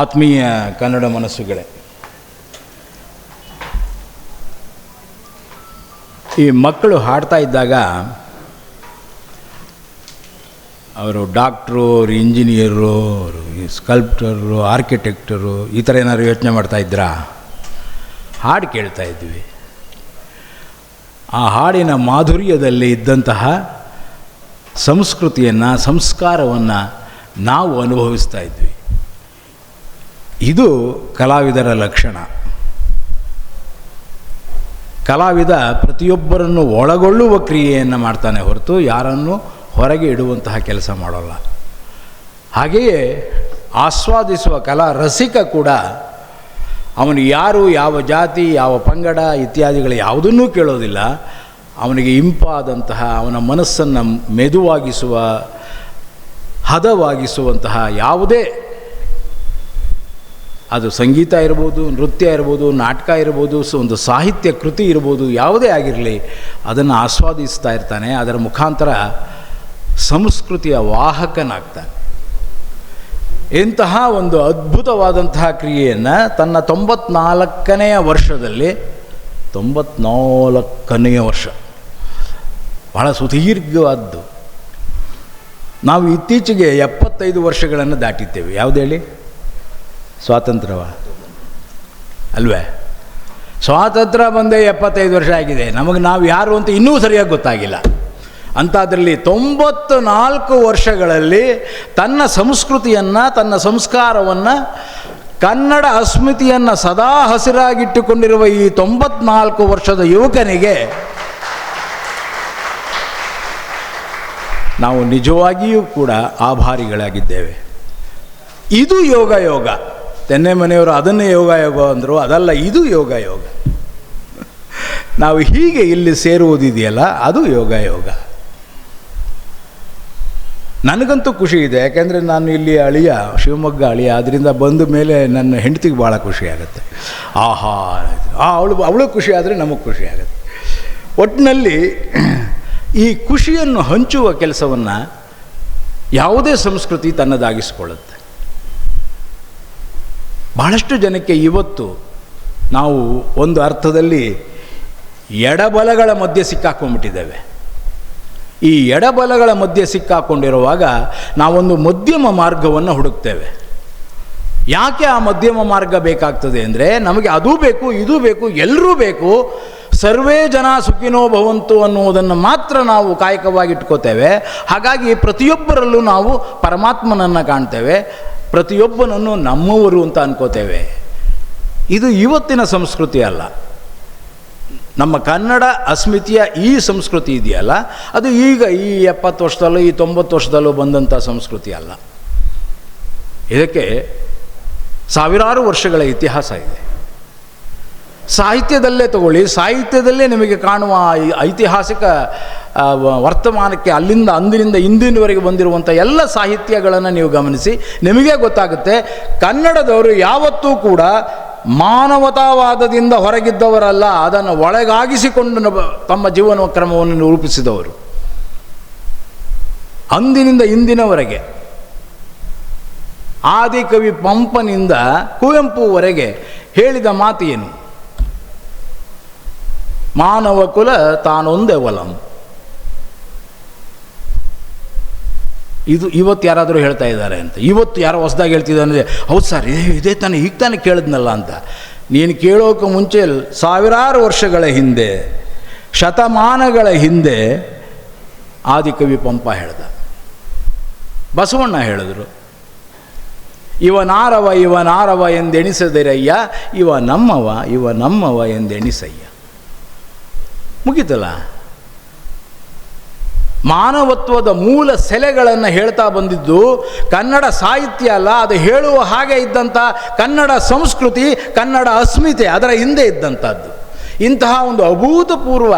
ಆತ್ಮೀಯ ಕನ್ನಡ ಮನಸ್ಸುಗಳೇ, ಈ ಮಕ್ಕಳು ಹಾಡ್ತಾ ಇದ್ದಾಗ ಅವರು ಡಾಕ್ಟ್ರು, ಅವರು ಇಂಜಿನಿಯರು, ಅವರು ಸ್ಕಲ್ಪ್ಟರು, ಆರ್ಕಿಟೆಕ್ಟರು, ಈ ಥರ ಏನಾದ್ರು ಯೋಚನೆ ಮಾಡ್ತಾಯಿದ್ರಾ ಹಾಡು ಕೇಳ್ತಾ ಇದ್ವಿ. ಆ ಹಾಡಿನ ಮಾಧುರ್ಯದಲ್ಲಿ ಇದ್ದಂತಹ ಸಂಸ್ಕೃತಿಯನ್ನು, ಸಂಸ್ಕಾರವನ್ನು ನಾವು ಅನುಭವಿಸ್ತಾ ಇದ್ವಿ. ಇದು ಕಲಾವಿದರ ಲಕ್ಷಣ. ಕಲಾವಿದ ಪ್ರತಿಯೊಬ್ಬರನ್ನು ಒಳಗೊಳ್ಳುವ ಕ್ರಿಯೆಯನ್ನು ಮಾಡ್ತಾನೆ ಹೊರತು ಯಾರನ್ನು ಹೊರಗೆ ಇಡುವಂತಹ ಕೆಲಸ ಮಾಡೋಲ್ಲ. ಹಾಗೆಯೇ ಆಸ್ವಾದಿಸುವ ಕಲಾ ರಸಿಕ ಕೂಡ ಅವನು ಯಾರು ಯಾವ ಜಾತಿ, ಯಾವ ಪಂಗಡ ಇತ್ಯಾದಿಗಳು ಯಾವುದನ್ನೂ ಕೇಳೋದಿಲ್ಲ. ಅವನಿಗೆ ಇಂಪಾದಂತಹ, ಅವನ ಮನಸ್ಸನ್ನು ಮೆದುವಾಗಿಸುವ, ಹದವಾಗಿಸುವಂತಹ ಯಾವುದೇ ಅದು ಸಂಗೀತ ಇರ್ಬೋದು, ನೃತ್ಯ ಇರ್ಬೋದು, ನಾಟಕ ಇರ್ಬೋದು, ಸೊ ಒಂದು ಸಾಹಿತ್ಯ ಕೃತಿ ಇರ್ಬೋದು, ಯಾವುದೇ ಆಗಿರಲಿ, ಅದನ್ನು ಆಸ್ವಾದಿಸ್ತಾ ಇರ್ತಾನೆ. ಅದರ ಮುಖಾಂತರ ಸಂಸ್ಕೃತಿಯ ವಾಹಕನಾಗ್ತಾನೆ. ಇಂತಹ ಒಂದು ಅದ್ಭುತವಾದಂತಹ ಕ್ರಿಯೆಯನ್ನು ತನ್ನ ತೊಂಬತ್ನಾಲ್ಕನೆಯ ವರ್ಷದಲ್ಲಿ ತೊಂಬತ್ನಾಲ್ಕನೆಯ ವರ್ಷ, ಬಹಳ ಸುದೀರ್ಘವಾದ್ದು. ನಾವು ಇತ್ತೀಚೆಗೆ ಎಪ್ಪತ್ತೈದು ವರ್ಷಗಳನ್ನು ದಾಟಿದ್ದೇವೆ. ಯಾವುದು ಹೇಳಿ? ಸ್ವಾತಂತ್ರ್ಯವ? ಅಲ್ವೇ? ಸ್ವಾತಂತ್ರ್ಯ ಬಂದೇ ಎಪ್ಪತ್ತೈದು ವರ್ಷ ಆಗಿದೆ. ನಮಗೆ ನಾವು ಯಾರು ಅಂತ ಇನ್ನೂ ಸರಿಯಾಗಿ ಗೊತ್ತಾಗಿಲ್ಲ. ಅಂಥದ್ರಲ್ಲಿ ತೊಂಬತ್ತು ನಾಲ್ಕು ವರ್ಷಗಳಲ್ಲಿ ತನ್ನ ಸಂಸ್ಕೃತಿಯನ್ನು, ತನ್ನ ಸಂಸ್ಕಾರವನ್ನು, ಕನ್ನಡ ಅಸ್ಮಿತಿಯನ್ನು ಸದಾ ಹಸಿರಾಗಿಟ್ಟುಕೊಂಡಿರುವ ಈ ತೊಂಬತ್ನಾಲ್ಕು ವರ್ಷದ ಯುವಕನಿಗೆ ನಾವು ನಿಜವಾಗಿಯೂ ಕೂಡ ಆಭಾರಿಗಳಾಗಿದ್ದೇವೆ. ಇದು ಯೋಗ ಯೋಗ. ತೆನ್ನೆ ಮನೆಯವರು ಅದನ್ನೇ ಯೋಗ ಯೋಗ ಅಂದರು, ಅದಲ್ಲ, ಇದು ಯೋಗ ಯೋಗ ನಾವು ಹೀಗೆ ಇಲ್ಲಿ ಸೇರುವುದಿದೆಯಲ್ಲ, ಅದು ಯೋಗ ಯೋಗ ನನಗಂತೂ ಖುಷಿ ಇದೆ, ಯಾಕೆಂದರೆ ನಾನು ಇಲ್ಲಿ ಅಳಿಯ, ಶಿವಮೊಗ್ಗ ಅಳಿಯ ಅದರಿಂದ ಬಂದ ಮೇಲೆ ನನ್ನ ಹೆಂಡತಿಗೆ ಭಾಳ ಖುಷಿ ಆಗುತ್ತೆ. ಆಹಾ, ಆ, ಅವಳು ಅವಳು ಖುಷಿ ಆದರೆ ನಮಗೆ ಖುಷಿ ಆಗುತ್ತೆ. ಒಟ್ಟಿನಲ್ಲಿ ಈ ಖುಷಿಯನ್ನು ಹಂಚುವ ಕೆಲಸವನ್ನು ಯಾವುದೇ ಸಂಸ್ಕೃತಿ ತನ್ನದಾಗಿಸಿಕೊಳ್ಳುತ್ತೆ. ಬಹಳಷ್ಟು ಜನಕ್ಕೆ ಇವತ್ತು ನಾವು ಒಂದು ಅರ್ಥದಲ್ಲಿ ಎಡಬಲಗಳ ಮಧ್ಯೆ ಸಿಕ್ಕಾಕೊಂಡ್ಬಿಟ್ಟಿದ್ದೇವೆ. ಈ ಎಡಬಲಗಳ ಮಧ್ಯೆ ಸಿಕ್ಕಾಕೊಂಡಿರುವಾಗ ನಾವೊಂದು ಮಧ್ಯಮ ಮಾರ್ಗವನ್ನು ಹುಡುಕ್ತೇವೆ. ಯಾಕೆ ಆ ಮಧ್ಯಮ ಮಾರ್ಗ ಬೇಕಾಗ್ತದೆ ಅಂದರೆ ನಮಗೆ ಅದೂ ಬೇಕು, ಇದೂ ಬೇಕು, ಎಲ್ಲರೂ ಬೇಕು, ಸರ್ವೇ ಜನ ಸುಖಿನೋ ಭವಂತು ಅನ್ನುವುದನ್ನು ಮಾತ್ರ ನಾವು ಕಾಯಕವಾಗಿಟ್ಕೋತೇವೆ. ಹಾಗಾಗಿ ಪ್ರತಿಯೊಬ್ಬರಲ್ಲೂ ನಾವು ಪರಮಾತ್ಮನನ್ನು ಕಾಣ್ತೇವೆ. ಪ್ರತಿಯೊಬ್ಬನನ್ನು ನಮ್ಮವರು ಅಂತ ಅನ್ಕೋತೇವೆ. ಇದು ಇವತ್ತಿನ ಸಂಸ್ಕೃತಿ ಅಲ್ಲ. ನಮ್ಮ ಕನ್ನಡ ಅಸ್ಮಿತೆಯ ಈ ಸಂಸ್ಕೃತಿ ಇದೆಯಲ್ಲ? ಅದು ಈಗ ಈ ಎಪ್ಪತ್ತು ವರ್ಷದಲ್ಲೂ, ಈ ತೊಂಬತ್ತು ವರ್ಷದಲ್ಲೂ ಬಂದಂಥ ಸಂಸ್ಕೃತಿ ಅಲ್ಲ. ಇದಕ್ಕೆ ಸಾವಿರಾರು ವರ್ಷಗಳ ಇತಿಹಾಸ ಇದೆ. ಸಾಹಿತ್ಯದಲ್ಲೇ ತಗೊಳ್ಳಿ, ಸಾಹಿತ್ಯದಲ್ಲೇ ನಿಮಗೆ ಕಾಣುವ ಐತಿಹಾಸಿಕ ವರ್ತಮಾನಕ್ಕೆ ಅಲ್ಲಿಂದ, ಅಂದಿನಿಂದ, ಇಂದಿನವರೆಗೆ ಬಂದಿರುವಂಥ ಎಲ್ಲ ಸಾಹಿತ್ಯಗಳನ್ನು ನೀವು ಗಮನಿಸಿ, ನಿಮಗೆ ಗೊತ್ತಾಗುತ್ತೆ, ಕನ್ನಡದವರು ಯಾವತ್ತೂ ಕೂಡ ಮಾನವತಾವಾದದಿಂದ ಹೊರಗಿದ್ದವರಲ್ಲ, ಅದನ್ನು ಒಳಗಾಗಿಸಿಕೊಂಡು ತಮ್ಮ ಜೀವನ ಕ್ರಮವನ್ನು ರೂಪಿಸಿದವರು ಅಂದಿನಿಂದ ಇಂದಿನವರೆಗೆ. ಆದಿಕವಿ ಪಂಪನಿಂದ ಕುವೆಂಪುವರೆಗೆ ಹೇಳಿದ ಮಾತು ಏನು ಮಾನವ ಕುಲ ತಾನೊಂದೇ ಒಲಂ. ಇದು ಇವತ್ತು ಯಾರಾದರೂ ಹೇಳ್ತಾ ಇದ್ದಾರೆ ಅಂತ. ಇವತ್ತು ಯಾರೋ ಹೊಸದಾಗಿ ಅಂದರೆ, ಹೌದು ಸರ್, ಇದೇ ತಾನೇ, ಈಗ ತಾನೇ ಕೇಳಿದ್ನಲ್ಲ ಅಂತ. ನೀನು ಕೇಳೋಕೆ ಮುಂಚೆ ಸಾವಿರಾರು ವರ್ಷಗಳ ಹಿಂದೆ, ಶತಮಾನಗಳ ಹಿಂದೆ ಆದಿಕವಿ ಪಂಪ ಹೇಳ್ದ. ಬಸವಣ್ಣ ಹೇಳಿದ್ರು. ಇವನಾರವ ಇವನಾರವ ಎಂದೆಣಿಸದಿರಯ್ಯ, ಇವ ನಮ್ಮವ ಇವ ನಮ್ಮವ ಎಂದೆಣಿಸಯ್ಯ. ಮುಗೀತಲ್ಲ? ಮಾನವತ್ವದ ಮೂಲ ಸೆಲೆಗಳನ್ನು ಹೇಳ್ತಾ ಬಂದಿದ್ದು ಕನ್ನಡ ಸಾಹಿತ್ಯ ಅಲ್ಲ, ಅದು ಹೇಳುವ ಹಾಗೆ ಇದ್ದಂಥ ಕನ್ನಡ ಸಂಸ್ಕೃತಿ, ಕನ್ನಡ ಅಸ್ಮಿತೆ, ಅದರ ಹಿಂದೆ ಇದ್ದಂಥದ್ದು ಇಂತಹ ಒಂದು ಅಭೂತಪೂರ್ವ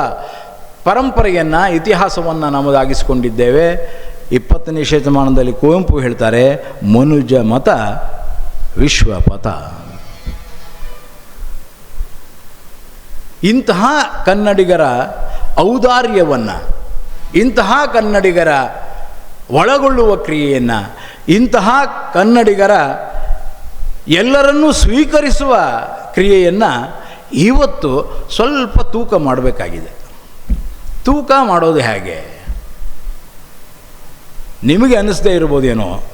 ಪರಂಪರೆಯನ್ನು, ಇತಿಹಾಸವನ್ನು ನಮ್ಮದಾಗಿಸಿಕೊಂಡಿದ್ದೇವೆ ಇಪ್ಪತ್ತನೇ ಶತಮಾನದಲ್ಲಿ ಕುವೆಂಪು ಹೇಳ್ತಾರೆ, ಮನುಜ ಮತ, ವಿಶ್ವಪಥ. ಇಂತಹ ಕನ್ನಡಿಗರ ಔದಾರ್ಯವನ್ನು, ಇಂತಹ ಕನ್ನಡಿಗರ ಒಳಗೊಳ್ಳುವ ಕ್ರಿಯೆಯನ್ನು, ಇಂತಹ ಕನ್ನಡಿಗರ ಎಲ್ಲರನ್ನೂ ಸ್ವೀಕರಿಸುವ ಕ್ರಿಯೆಯನ್ನು ಇವತ್ತು ಸ್ವಲ್ಪ ತೂಕ ಮಾಡಬೇಕಾಗಿದೆ. ತೂಕ ಮಾಡೋದು ಹೇಗೆ? ನಿಮಗೆ ಅನ್ನಿಸ್ದೇ ಇರ್ಬೋದೇನೋ?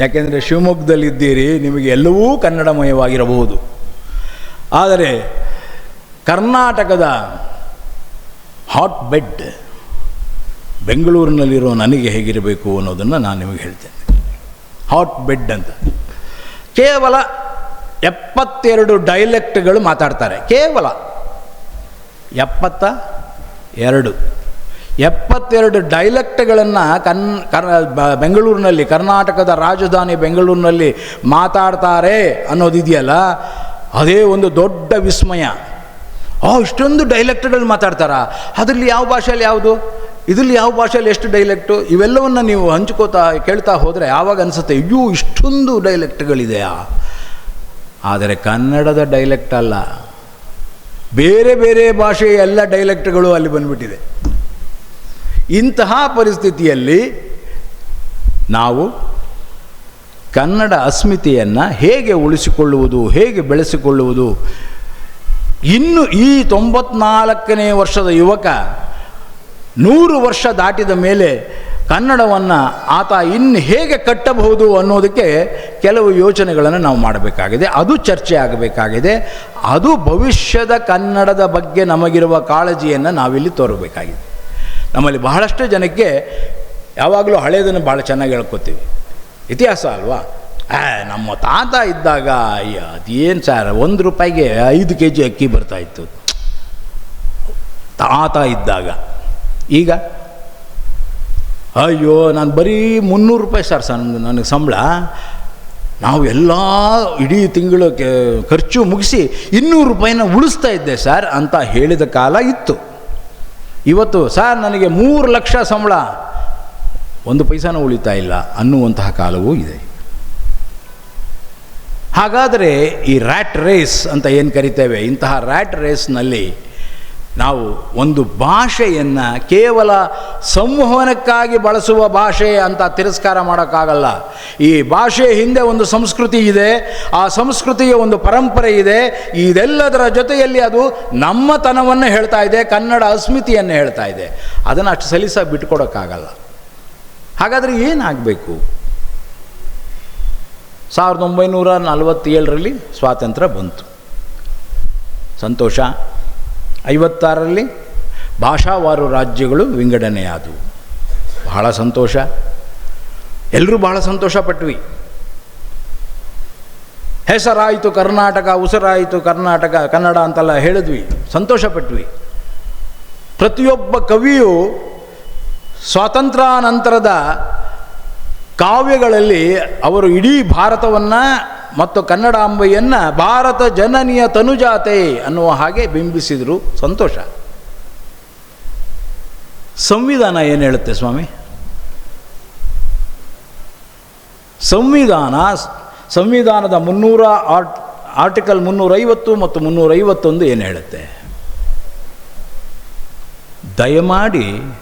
ಯಾಕೆಂದರೆ ಶಿವಮೊಗ್ಗದಲ್ಲಿದ್ದೀರಿ, ನಿಮಗೆ ಎಲ್ಲವೂ ಕನ್ನಡಮಯವಾಗಿರಬಹುದು. ಆದರೆ ಕರ್ನಾಟಕದ ಹಾಟ್ ಬೆಡ್ ಬೆಂಗಳೂರಿನಲ್ಲಿರೋ ನನಗೆ ಹೇಗಿರಬೇಕು ಅನ್ನೋದನ್ನು ನಾನು ನಿಮಗೆ ಹೇಳ್ತೇನೆ. ಹಾಟ್ ಬೆಡ್ ಅಂತ. ಕೇವಲ ಎಪ್ಪತ್ತೆರಡು ಡೈಲೆಕ್ಟ್ಗಳು ಮಾತಾಡ್ತಾರೆ. ಕೇವಲ ಎಪ್ಪತ್ತ ಎರಡು ಎಪ್ಪತ್ತೆರಡು ಡೈಲೆಕ್ಟ್ಗಳನ್ನು ಕನ್, ಕರ್ ಬೆಂಗಳೂರಿನಲ್ಲಿ, ಕರ್ನಾಟಕದ ರಾಜಧಾನಿ ಬೆಂಗಳೂರಿನಲ್ಲಿ ಮಾತಾಡ್ತಾರೆ ಅನ್ನೋದಿದೆಯಲ್ಲ, ಅದೇ ಒಂದು ದೊಡ್ಡ ವಿಸ್ಮಯ. ಆ, ಇಷ್ಟೊಂದು ಡೈಲೆಕ್ಟ್ಗಳು ಮಾತಾಡ್ತಾರಾ? ಅದರಲ್ಲಿ ಯಾವ ಭಾಷೆಯಲ್ಲಿ ಯಾವುದು? ಇದರಲ್ಲಿ ಯಾವ ಭಾಷೆಯಲ್ಲಿ ಎಷ್ಟು ಡೈಲೆಕ್ಟು ಇವೆಲ್ಲವನ್ನು ನೀವು ಹಂಚ್ಕೋತಾ, ಕೇಳ್ತಾ ಹೋದರೆ ಯಾವಾಗ ಅನಿಸುತ್ತೆ, ಅಯ್ಯೋ, ಇಷ್ಟೊಂದು ಡೈಲೆಕ್ಟ್ಗಳಿದೆಯಾ ಆದರೆ ಕನ್ನಡದ ಡೈಲೆಕ್ಟ್ ಅಲ್ಲ. ಬೇರೆ ಬೇರೆ ಭಾಷೆಯ ಎಲ್ಲ ಡೈಲೆಕ್ಟ್ಗಳು ಅಲ್ಲಿ ಬಂದ್ಬಿಟ್ಟಿದೆ. ಇಂತಹ ಪರಿಸ್ಥಿತಿಯಲ್ಲಿ ನಾವು ಕನ್ನಡ ಅಸ್ಮಿತೆಯನ್ನು ಹೇಗೆ ಉಳಿಸಿಕೊಳ್ಳುವುದು, ಹೇಗೆ ಬೆಳೆಸಿಕೊಳ್ಳುವುದು ಇನ್ನು ಈ ತೊಂಬತ್ನಾಲ್ಕನೇ ವರ್ಷದ ಯುವಕ ನೂರು ವರ್ಷ ದಾಟಿದ ಮೇಲೆ ಕನ್ನಡವನ್ನು ಆತ ಇನ್ನು ಹೇಗೆ ಕಟ್ಟಬಹುದು ಅನ್ನೋದಕ್ಕೆ ಕೆಲವು ಯೋಚನೆಗಳನ್ನು ನಾವು ಮಾಡಬೇಕಾಗಿದೆ. ಅದು ಚರ್ಚೆ ಆಗಬೇಕಾಗಿದೆ. ಅದು ಭವಿಷ್ಯದ ಕನ್ನಡದ ಬಗ್ಗೆ ನಮಗಿರುವ ಕಾಳಜಿಯನ್ನು ನಾವಿಲ್ಲಿ ತೋರಬೇಕಾಗಿದೆ. ನಮ್ಮಲ್ಲಿ ಬಹಳಷ್ಟು ಜನಕ್ಕೆ ಯಾವಾಗಲೂ ಹಳೆಯದನ್ನು ಭಾಳ ಚೆನ್ನಾಗಿ ಹೇಳ್ಕೊತೀವಿ. ಇತಿಹಾಸ ಅಲ್ವಾ? ನಮ್ಮ ತಾತ ಇದ್ದಾಗ, ಅಯ್ಯ, ಅದೇನು ಸರ್, ಒಂದು ರೂಪಾಯಿಗೆ ಐದು ಕೆ ಜಿ ಅಕ್ಕಿ ಬರ್ತಾಯಿತ್ತು ತಾತ ಇದ್ದಾಗ. ಈಗ? ಅಯ್ಯೋ, ನಾನು ಬರೀ ಮುನ್ನೂರು ರೂಪಾಯಿ ಸರ್ ಸರ್ ನನಗೆ ಸಂಬಳ. ನಾವು ಎಲ್ಲ ಇಡೀ ತಿಂಗಳು ಖರ್ಚು ಮುಗಿಸಿ ಇನ್ನೂರು ರೂಪಾಯಿನ ಉಳಿಸ್ತಾ ಇದ್ದೆ ಸರ್ ಅಂತ ಹೇಳಿದ ಕಾಲ ಇತ್ತು. ಇವತ್ತು ಸರ್, ನನಗೆ ಮೂರು ಲಕ್ಷ ಸಂಬಳ. ಒಂದು ಪೈಸಾನ ಉಳಿತಾ ಇಲ್ಲ ಅನ್ನುವಂತಹ ಕಾಲವೂ ಇದೆ. ಹಾಗಾದರೆ ಈ ರ್ಯಾಟ್ ರೇಸ್ ಅಂತ ಏನು ಕರಿತೇವೆ? ಇಂತಹ ರ್ಯಾಟ್ ರೇಸ್ನಲ್ಲಿ ನಾವು ಒಂದು ಭಾಷೆಯನ್ನು ಕೇವಲ ಸಂವಹನಕ್ಕಾಗಿ ಬಳಸುವ ಭಾಷೆ ಅಂತ ತಿರಸ್ಕಾರ ಮಾಡೋಕ್ಕಾಗಲ್ಲ. ಈ ಭಾಷೆ ಹಿಂದೆ ಒಂದು ಸಂಸ್ಕೃತಿ ಇದೆ, ಆ ಸಂಸ್ಕೃತಿಯ ಒಂದು ಪರಂಪರೆ ಇದೆ. ಇದೆಲ್ಲದರ ಜೊತೆಯಲ್ಲಿ ಅದು ನಮ್ಮತನವನ್ನು ಹೇಳ್ತಾ ಇದೆ, ಕನ್ನಡ ಅಸ್ಮಿತಿಯನ್ನು ಹೇಳ್ತಾ ಇದೆ. ಅದನ್ನು ಅಷ್ಟು ಸಲೀಸಾಗಿ ಬಿಟ್ಕೊಡೋಕ್ಕಾಗಲ್ಲ. ಹಾಗಾದರೆ ಏನಾಗಬೇಕು? ಸಾವಿರದ ಒಂಬೈನೂರ ನಲವತ್ತೇಳರಲ್ಲಿ ಸ್ವಾತಂತ್ರ್ಯ ಬಂತು. ಸಂತೋಷ. ಐವತ್ತಾರರಲ್ಲಿ ಭಾಷಾವಾರು ರಾಜ್ಯಗಳು ವಿಂಗಡಣೆಯಾದವು. ಬಹಳ ಸಂತೋಷ. ಎಲ್ಲರೂ ಬಹಳ ಸಂತೋಷ ಪಟ್ವಿ. ಹೆಸರಾಯಿತು ಕರ್ನಾಟಕ, ಉಸಿರಾಯಿತು ಕರ್ನಾಟಕ, ಕನ್ನಡ ಅಂತೆಲ್ಲ ಹೇಳಿದ್ವಿ. ಸಂತೋಷ ಪಟ್ವಿ. ಪ್ರತಿಯೊಬ್ಬ ಕವಿಯು ಸ್ವಾತಂತ್ರ್ಯಾನಂತರದ ಕಾವ್ಯಗಳಲ್ಲಿ ಅವರು ಇಡೀ ಭಾರತವನ್ನು ಮತ್ತು ಕನ್ನಡಾಂಬೆಯನ್ನು ಭಾರತ ಜನನಿಯ ತನುಜಾತೆ ಅನ್ನುವ ಹಾಗೆ ಬಿಂಬಿಸಿದರು. ಸಂತೋಷ. ಸಂವಿಧಾನ ಏನು ಹೇಳುತ್ತೆ ಸ್ವಾಮಿ? ಸಂವಿಧಾನ, ಸಂವಿಧಾನದ ಮುನ್ನೂರ ಆರ್ಟ್, ಆರ್ಟಿಕಲ್ ಮುನ್ನೂರೈವತ್ತು ಮತ್ತು ಮುನ್ನೂರೈವತ್ತೊಂದು ಏನು ಹೇಳುತ್ತೆ? ದಯಮಾಡಿ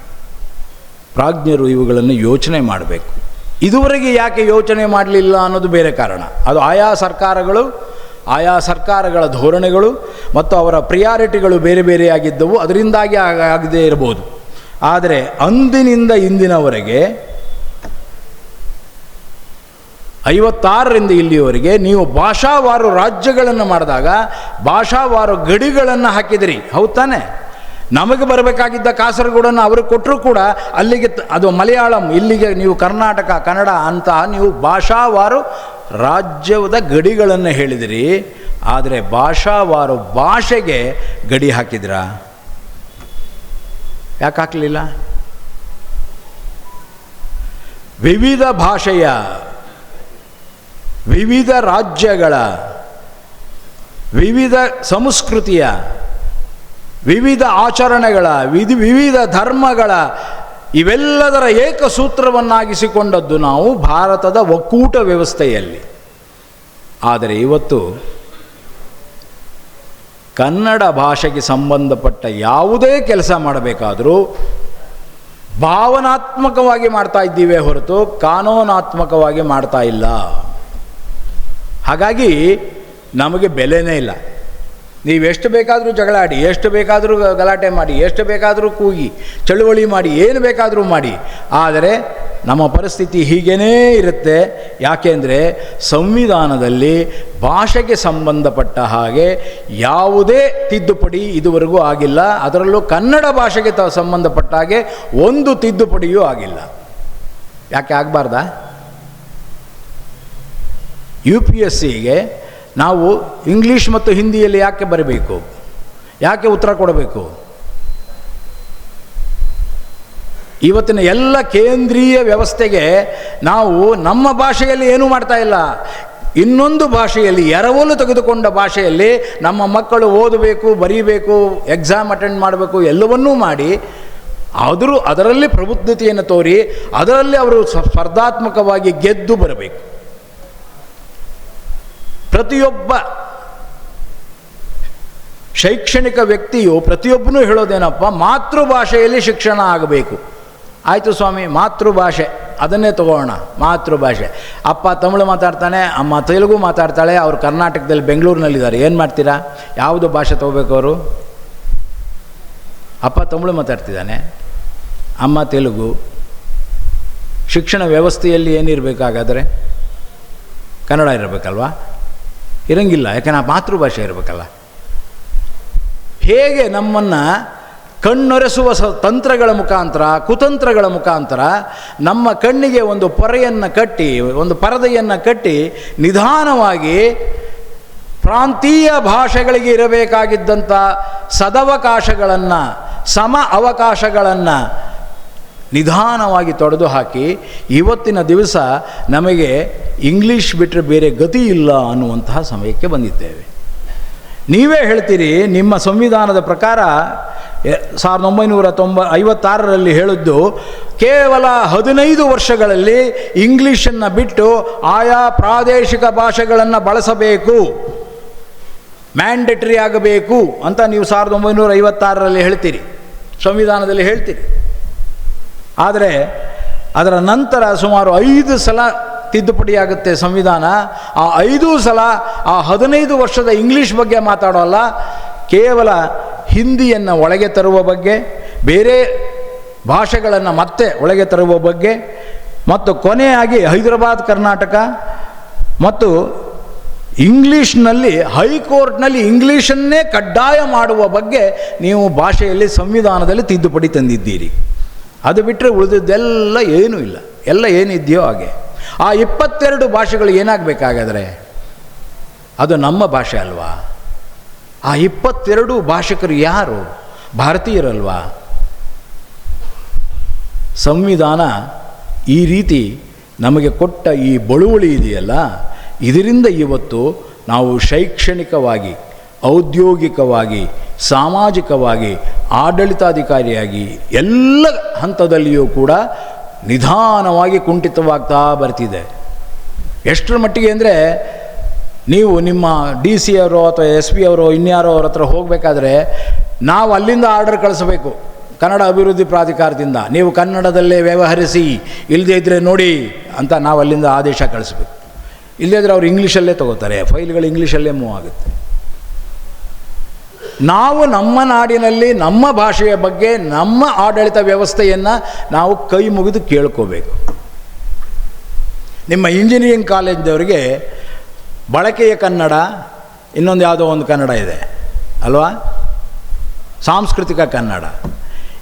ಪ್ರಾಜ್ಞರು ಇವುಗಳನ್ನು ಯೋಚನೆ ಮಾಡಬೇಕು. ಇದುವರೆಗೆ ಯಾಕೆ ಯೋಚನೆ ಮಾಡಲಿಲ್ಲ ಅನ್ನೋದು ಬೇರೆ ಕಾರಣ. ಅದು ಆಯಾ ಸರ್ಕಾರಗಳು, ಆಯಾ ಸರ್ಕಾರಗಳ ಧೋರಣೆಗಳು ಮತ್ತು ಅವರ ಪ್ರಿಯಾರಿಟಿಗಳು ಬೇರೆ ಬೇರೆಯಾಗಿದ್ದವು ಅದರಿಂದಾಗಿ ಆಗ- ಆಗದೇ ಇರಬಹುದು. ಆದರೆ ಅಂದಿನಿಂದ ಇಂದಿನವರೆಗೆ ಐವತ್ತಾರರಿಂದ ಇಲ್ಲಿಯವರೆಗೆ ನೀವು ಭಾಷಾವಾರು ರಾಜ್ಯಗಳನ್ನು ಮಾಡಿದಾಗ ಭಾಷಾವಾರು ಗಡಿಗಳನ್ನು ಹಾಕಿದಿರಿ. ಹೌದು ತಾನೆ? ನಮಗೆ ಬರಬೇಕಾಗಿದ್ದ ಕಾಸರಗೋಡನ್ನು ಅವರು ಕೊಟ್ಟರು ಕೂಡ ಅಲ್ಲಿಗೆ ಅದು ಮಲಯಾಳಂ, ಇಲ್ಲಿಗೆ ನೀವು ಕರ್ನಾಟಕ, ಕನ್ನಡ ಅಂತ ನೀವು ಭಾಷಾವಾರು ರಾಜ್ಯದ ಗಡಿಗಳನ್ನು ಹೇಳಿದಿರಿ. ಆದರೆ ಭಾಷಾವಾರು ಭಾಷೆಗೆ ಗಡಿ ಹಾಕಿದ್ರಾ? ಯಾಕೆ ಹಾಕಲಿಲ್ಲ? ವಿವಿಧ ಭಾಷೆಯ, ವಿವಿಧ ರಾಜ್ಯಗಳ, ವಿವಿಧ ಸಂಸ್ಕೃತಿಯ ವಿವಿಧ ಆಚರಣೆಗಳ, ವಿಧಿ, ವಿವಿಧ ಧರ್ಮಗಳ ಇವೆಲ್ಲದರ ಏಕಸೂತ್ರವನ್ನಾಗಿಸಿಕೊಂಡದ್ದು ನಾವು ಭಾರತದ ಒಕ್ಕೂಟ ವ್ಯವಸ್ಥೆಯಲ್ಲಿ. ಆದರೆ ಇವತ್ತು ಕನ್ನಡ ಭಾಷೆಗೆ ಸಂಬಂಧಪಟ್ಟ ಯಾವುದೇ ಕೆಲಸ ಮಾಡಬೇಕಾದರೂ ಭಾವನಾತ್ಮಕವಾಗಿ ಮಾಡ್ತಾ ಇದ್ದೀವಿ ಹೊರತು ಕಾನೂನಾತ್ಮಕವಾಗಿ ಮಾಡ್ತಾ ಇಲ್ಲ. ಹಾಗಾಗಿ ನಮಗೆ ಬೆಲೆನೇ ಇಲ್ಲ. ನೀವು ಎಷ್ಟು ಬೇಕಾದರೂ ಜಗಳಾಡಿ, ಎಷ್ಟು ಬೇಕಾದರೂ ಗಲಾಟೆ ಮಾಡಿ, ಎಷ್ಟು ಬೇಕಾದರೂ ಕೂಗಿ, ಚಳುವಳಿ ಮಾಡಿ, ಏನು ಬೇಕಾದರೂ ಮಾಡಿ. ಆದರೆ ನಮ್ಮ ಪರಿಸ್ಥಿತಿ ಹೀಗೇನೇ ಇರುತ್ತೆ. ಯಾಕೆಂದರೆ ಸಂವಿಧಾನದಲ್ಲಿ ಭಾಷೆಗೆ ಸಂಬಂಧಪಟ್ಟ ಹಾಗೆ ಯಾವುದೇ ತಿದ್ದುಪಡಿ ಇದುವರೆಗೂ ಆಗಿಲ್ಲ. ಅದರಲ್ಲೂ ಕನ್ನಡ ಭಾಷೆಗೆ ತ ಸಂಬಂಧಪಟ್ಟ ಹಾಗೆ ಒಂದು ತಿದ್ದುಪಡಿಯೂ ಆಗಿಲ್ಲ. ಯಾಕೆ ಆಗಬಾರ್ದಾ? ಯು ಪಿ ಎಸ್ ಸಿಗೆ ನಾವು ಇಂಗ್ಲೀಷ್ ಮತ್ತು ಹಿಂದಿಯಲ್ಲಿ ಯಾಕೆ ಬರಬೇಕು? ಯಾಕೆ ಉತ್ತರ ಕೊಡಬೇಕು? ಇವತ್ತಿನ ಎಲ್ಲ ಕೇಂದ್ರೀಯ ವ್ಯವಸ್ಥೆಗೆ ನಾವು ನಮ್ಮ ಭಾಷೆಯಲ್ಲಿ ಏನೂ ಮಾಡ್ತಾ ಇಲ್ಲ. ಇನ್ನೊಂದು ಭಾಷೆಯಲ್ಲಿ ಎರವಲು ತೆಗೆದುಕೊಂಡ ಭಾಷೆಯಲ್ಲಿ ನಮ್ಮ ಮಕ್ಕಳು ಓದಬೇಕು, ಬರೀಬೇಕು ಎಕ್ಸಾಮ್ ಅಟೆಂಡ್ ಮಾಡಬೇಕು, ಎಲ್ಲವನ್ನೂ ಮಾಡಿ, ಆದರೂ ಅದರಲ್ಲಿ ಪ್ರಬುದ್ಧತೆಯನ್ನು ತೋರಿ, ಅದರಲ್ಲಿ ಅವರು ಸ್ಪರ್ಧಾತ್ಮಕವಾಗಿ ಗೆದ್ದು ಬರಬೇಕು. ಪ್ರತಿಯೊಬ್ಬ ಶೈಕ್ಷಣಿಕ ವ್ಯಕ್ತಿಯು ಪ್ರತಿಯೊಬ್ಬನೂ ಹೇಳೋದೇನಪ್ಪ, ಮಾತೃಭಾಷೆಯಲ್ಲಿ ಶಿಕ್ಷಣ ಆಗಬೇಕು. ಆಯಿತು ಸ್ವಾಮಿ, ಮಾತೃಭಾಷೆ, ಅದನ್ನೇ ತಗೋಣ, ಮಾತೃಭಾಷೆ. ಅಪ್ಪ ತಮಿಳು ಮಾತಾಡ್ತಾನೆ, ಅಮ್ಮ ತೆಲುಗು ಮಾತಾಡ್ತಾಳೆ, ಅವರು ಕರ್ನಾಟಕದಲ್ಲಿ ಬೆಂಗಳೂರಿನಲ್ಲಿದ್ದಾರೆ. ಏನು ಮಾಡ್ತೀರಾ? ಯಾವುದು ಭಾಷೆ ತಗೋಬೇಕು ಅವರು? ಅಪ್ಪ ತಮಿಳು ಮಾತಾಡ್ತಿದ್ದಾನೆ, ಅಮ್ಮ ತೆಲುಗು. ಶಿಕ್ಷಣ ವ್ಯವಸ್ಥೆಯಲ್ಲಿ ಏನಿರಬೇಕಾಗಾದರೆ ಕನ್ನಡ ಇರಬೇಕಲ್ವಾ? ಇರಂಗಿಲ್ಲ, ಯಾಕಂದ್ರೆ ಆ ಮಾತೃಭಾಷೆ ಇರಬೇಕಲ್ಲ. ಹೇಗೆ ನಮ್ಮನ್ನು ಕಣ್ಣೊರೆಸುವ ಸ ತಂತ್ರಗಳ ಮುಖಾಂತರ, ಕುತಂತ್ರಗಳ ಮುಖಾಂತರ ನಮ್ಮ ಕಣ್ಣಿಗೆ ಒಂದು ಪೊರೆಯನ್ನು ಕಟ್ಟಿ, ಒಂದು ಪರದೆಯನ್ನು ಕಟ್ಟಿ ನಿಧಾನವಾಗಿ ಪ್ರಾಂತೀಯ ಭಾಷೆಗಳಿಗೆ ಇರಬೇಕಾಗಿದ್ದಂಥ ಸದವಕಾಶಗಳನ್ನು, ಸಮ ಅವಕಾಶಗಳನ್ನು ನಿಧಾನವಾಗಿ ತೊಡೆದು ಹಾಕಿ, ಇವತ್ತಿನ ದಿವಸ ನಮಗೆ ಇಂಗ್ಲೀಷ್ ಬಿಟ್ಟರೆ ಬೇರೆ ಗತಿ ಇಲ್ಲ ಅನ್ನುವಂತಹ ಸಮಯಕ್ಕೆ ಬಂದಿದ್ದೇವೆ. ನೀವೇ ಹೇಳ್ತೀರಿ, ನಿಮ್ಮ ಸಂವಿಧಾನದ ಪ್ರಕಾರ ಸಾವಿರದ ಒಂಬೈನೂರ ತೊಂಬ, ಐವತ್ತಾರರಲ್ಲಿ ಹೇಳಿದ್ದು, ಕೇವಲ ಹದಿನೈದು ವರ್ಷಗಳಲ್ಲಿ ಇಂಗ್ಲೀಷನ್ನು ಬಿಟ್ಟು ಆಯಾ ಪ್ರಾದೇಶಿಕ ಭಾಷೆಗಳನ್ನು ಬಳಸಬೇಕು ಮ್ಯಾಂಡೇಟರಿ ಆಗಬೇಕು ಅಂತ ನೀವು ಸಾವಿರದ ಒಂಬೈನೂರ ಐವತ್ತಾರರಲ್ಲಿ ಹೇಳ್ತೀರಿ. ಸಂವಿಧಾನದಲ್ಲಿ ಹೇಳ್ತೀರಿ. ಆದರೆ ಅದರ ನಂತರ ಸುಮಾರು ಐದು ಸಲ ತಿದ್ದುಪಡಿಯಾಗುತ್ತೆ ಸಂವಿಧಾನ. ಆ ಐದು ಸಲ, ಆ ಹದಿನೈದು ವರ್ಷದ ಇಂಗ್ಲೀಷ್ ಬಗ್ಗೆ ಮಾತಾಡೋಲ್ಲ, ಕೇವಲ ಹಿಂದಿಯನ್ನು ಒಳಗೆ ತರುವ ಬಗ್ಗೆ, ಬೇರೆ ಭಾಷೆಗಳನ್ನು ಮತ್ತೆ ಒಳಗೆ ತರುವ ಬಗ್ಗೆ, ಮತ್ತು ಕೊನೆಯಾಗಿ ಹೈದರಾಬಾದ್, ಕರ್ನಾಟಕ, ಮತ್ತು ಇಂಗ್ಲೀಷ್ನಲ್ಲಿ, ಹೈಕೋರ್ಟ್ನಲ್ಲಿ ಇಂಗ್ಲೀಷನ್ನೇ ಕಡ್ಡಾಯ ಮಾಡುವ ಬಗ್ಗೆ ನೀವು ಭಾಷೆಯಲ್ಲಿ ಸಂವಿಧಾನದಲ್ಲಿ ತಿದ್ದುಪಡಿ ತಂದಿದ್ದೀರಿ. ಅದು ಬಿಟ್ಟರೆ ಉಳಿದಿದ್ದೆಲ್ಲ ಏನೂ ಇಲ್ಲ. ಎಲ್ಲ ಏನಿದೆಯೋ ಹಾಗೆ. ಆ ಇಪ್ಪತ್ತೆರಡು ಭಾಷೆಗಳು ಏನಾಗಬೇಕಾಗಾದರೆ? ಅದು ನಮ್ಮ ಭಾಷೆ ಅಲ್ವಾ? ಆ ಇಪ್ಪತ್ತೆರಡು ಭಾಷಿಕರು ಯಾರು? ಭಾರತೀಯರಲ್ವಾ? ಸಂವಿಧಾನ ಈ ರೀತಿ ನಮಗೆ ಕೊಟ್ಟ ಈ ಬಳುವಳಿ ಇದೆಯಲ್ಲ? ಇದರಿಂದ ಇವತ್ತು ನಾವು ಶೈಕ್ಷಣಿಕವಾಗಿ ಔದ್ಯೋಗಿಕವಾಗಿ, ಸಾಮಾಜಿಕವಾಗಿ, ಆಡಳಿತಾಧಿಕಾರಿಯಾಗಿ ಎಲ್ಲ ಹಂತದಲ್ಲಿಯೂ ಕೂಡ ನಿಧಾನವಾಗಿ ಕುಂಠಿತವಾಗ್ತಾ ಬರ್ತಿದೆ. ಎಷ್ಟರ ಮಟ್ಟಿಗೆ ಅಂದರೆ, ನೀವು ನಿಮ್ಮ ಡಿ ಸಿ ಅವರು ಅಥವಾ ಎಸ್ ಪಿ ಅವರೋ, ಇನ್ಯಾರೋ ಅವ್ರ ಹತ್ರ ಹೋಗಬೇಕಾದ್ರೆ, ನಾವು ಅಲ್ಲಿಂದ ಆರ್ಡರ್ ಕಳಿಸಬೇಕು, ಕನ್ನಡ ಅಭಿವೃದ್ಧಿ ಪ್ರಾಧಿಕಾರದಿಂದ. ನೀವು ಕನ್ನಡದಲ್ಲೇ ವ್ಯವಹರಿಸಿ ಇಲ್ಲದೇ ಇದ್ದರೆ ನೋಡಿ ಅಂತ ನಾವು ಅಲ್ಲಿಂದ ಆದೇಶ ಕಳಿಸ್ಬೇಕು. ಇಲ್ಲದೇ ಇದ್ದರೆ ಅವ್ರು ಇಂಗ್ಲೀಷಲ್ಲೇ ತಗೋತಾರೆ, ಫೈಲ್ಗಳು ಇಂಗ್ಲೀಷಲ್ಲೇ ಮೂವ್ ಆಗುತ್ತೆ. ನಾವು ನಮ್ಮ ನಾಡಿನಲ್ಲಿ ನಮ್ಮ ಭಾಷೆಯ ಬಗ್ಗೆ, ನಮ್ಮ ಆಡಳಿತ ವ್ಯವಸ್ಥೆಯನ್ನು ನಾವು ಕೈ ಮುಗಿದು ಕೇಳ್ಕೋಬೇಕು. ನಿಮ್ಮ ಇಂಜಿನಿಯರಿಂಗ್ ಕಾಲೇಜ್ದವರಿಗೆ ಬಳಕೆಯ ಕನ್ನಡ, ಇನ್ನೊಂದು ಯಾವುದೋ ಒಂದು ಕನ್ನಡ ಇದೆ, ಅಲ್ವಾ? ಸಾಂಸ್ಕೃತಿಕ ಕನ್ನಡ.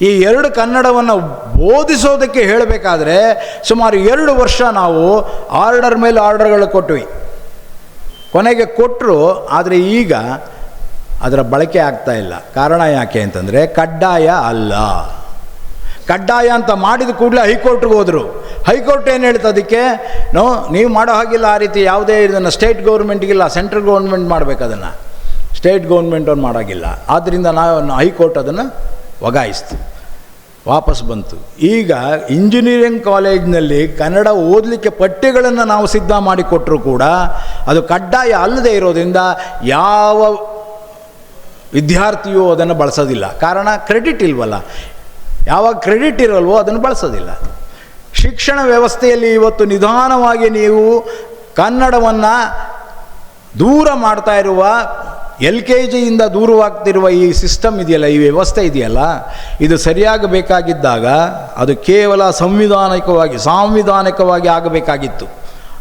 ಈ ಎರಡು ಕನ್ನಡವನ್ನು ಬೋಧಿಸೋದಕ್ಕೆ ಹೇಳಬೇಕಾದ್ರೆ ಸುಮಾರು ಎರಡು ವರ್ಷ ನಾವು ಆರ್ಡರ್ ಮೇಲೆ ಆರ್ಡರ್ಗಳು ಕೊಟ್ವಿ. ಕೊನೆಗೆ ಕೊಟ್ಟರು ಆದರೆ ಈಗ ಅದರ ಬಳಕೆ ಆಗ್ತಾ ಇಲ್ಲ. ಕಾರಣ ಯಾಕೆ ಅಂತಂದರೆ ಕಡ್ಡಾಯ ಅಲ್ಲ. ಕಡ್ಡಾಯ ಅಂತ ಮಾಡಿದ ಕೂಡಲೇ ಹೈಕೋರ್ಟ್ಗೆ ಹೋದರು. ಹೈಕೋರ್ಟ್ ಏನು ಹೇಳ್ತದೆ ಅದಕ್ಕೆ? ನೋ, ನೀವು ಮಾಡೋ ಹಾಗಿಲ್ಲ, ಆ ರೀತಿ ಯಾವುದೇ ಇದನ್ನು ಸ್ಟೇಟ್ ಗೌರ್ಮೆಂಟ್ಗಿಲ್ಲ, ಸೆಂಟ್ರಲ್ ಗೌರ್ಮೆಂಟ್ ಮಾಡಬೇಕು ಅದನ್ನು. ಸ್ಟೇಟ್ ಗೌರ್ಮೆಂಟ್ ಅವ್ರು ಮಾಡೋಗಿಲ್ಲ. ಆದ್ದರಿಂದ ನಾವು ಹೈಕೋರ್ಟ್ ಅದನ್ನು ಒಗಾಯಿಸ್ತು ವಾಪಸ್ ಬಂತು. ಈಗ ಇಂಜಿನಿಯರಿಂಗ್ ಕಾಲೇಜ್ನಲ್ಲಿ ಕನ್ನಡ ಓದಲಿಕ್ಕೆ ಪಠ್ಯಗಳನ್ನು ನಾವು ಸಿದ್ಧ ಮಾಡಿಕೊಟ್ಟರು ಕೂಡ ಅದು ಕಡ್ಡಾಯ ಅಲ್ಲದೆ ಇರೋದ್ರಿಂದ ಯಾವ ವಿದ್ಯಾರ್ಥಿಯು ಅದನ್ನು ಬಳಸೋದಿಲ್ಲ. ಕಾರಣ ಕ್ರೆಡಿಟ್ ಇಲ್ವಲ್ಲ. ಯಾವಾಗ ಕ್ರೆಡಿಟ್ ಇರಲ್ವೋ ಅದನ್ನು ಬಳಸೋದಿಲ್ಲ. ಶಿಕ್ಷಣ ವ್ಯವಸ್ಥೆಯಲ್ಲಿ ಇವತ್ತು ನಿಧಾನವಾಗಿ ನೀವು ಕನ್ನಡವನ್ನು ದೂರ ಮಾಡ್ತಾ ಇರುವ, ಎಲ್ ಕೆ ಜಿಯಿಂದ ದೂರವಾಗ್ತಿರುವ ಈ ಸಿಸ್ಟಮ್ ಇದೆಯಲ್ಲ, ಈ ವ್ಯವಸ್ಥೆ ಇದೆಯಲ್ಲ, ಇದು ಸರಿಯಾಗಬೇಕಾಗಿದ್ದಾಗ ಅದು ಕೇವಲ ಸಂವಿಧಾನಿಕವಾಗಿ, ಸಾಂವಿಧಾನಿಕವಾಗಿ ಆಗಬೇಕಾಗಿತ್ತು.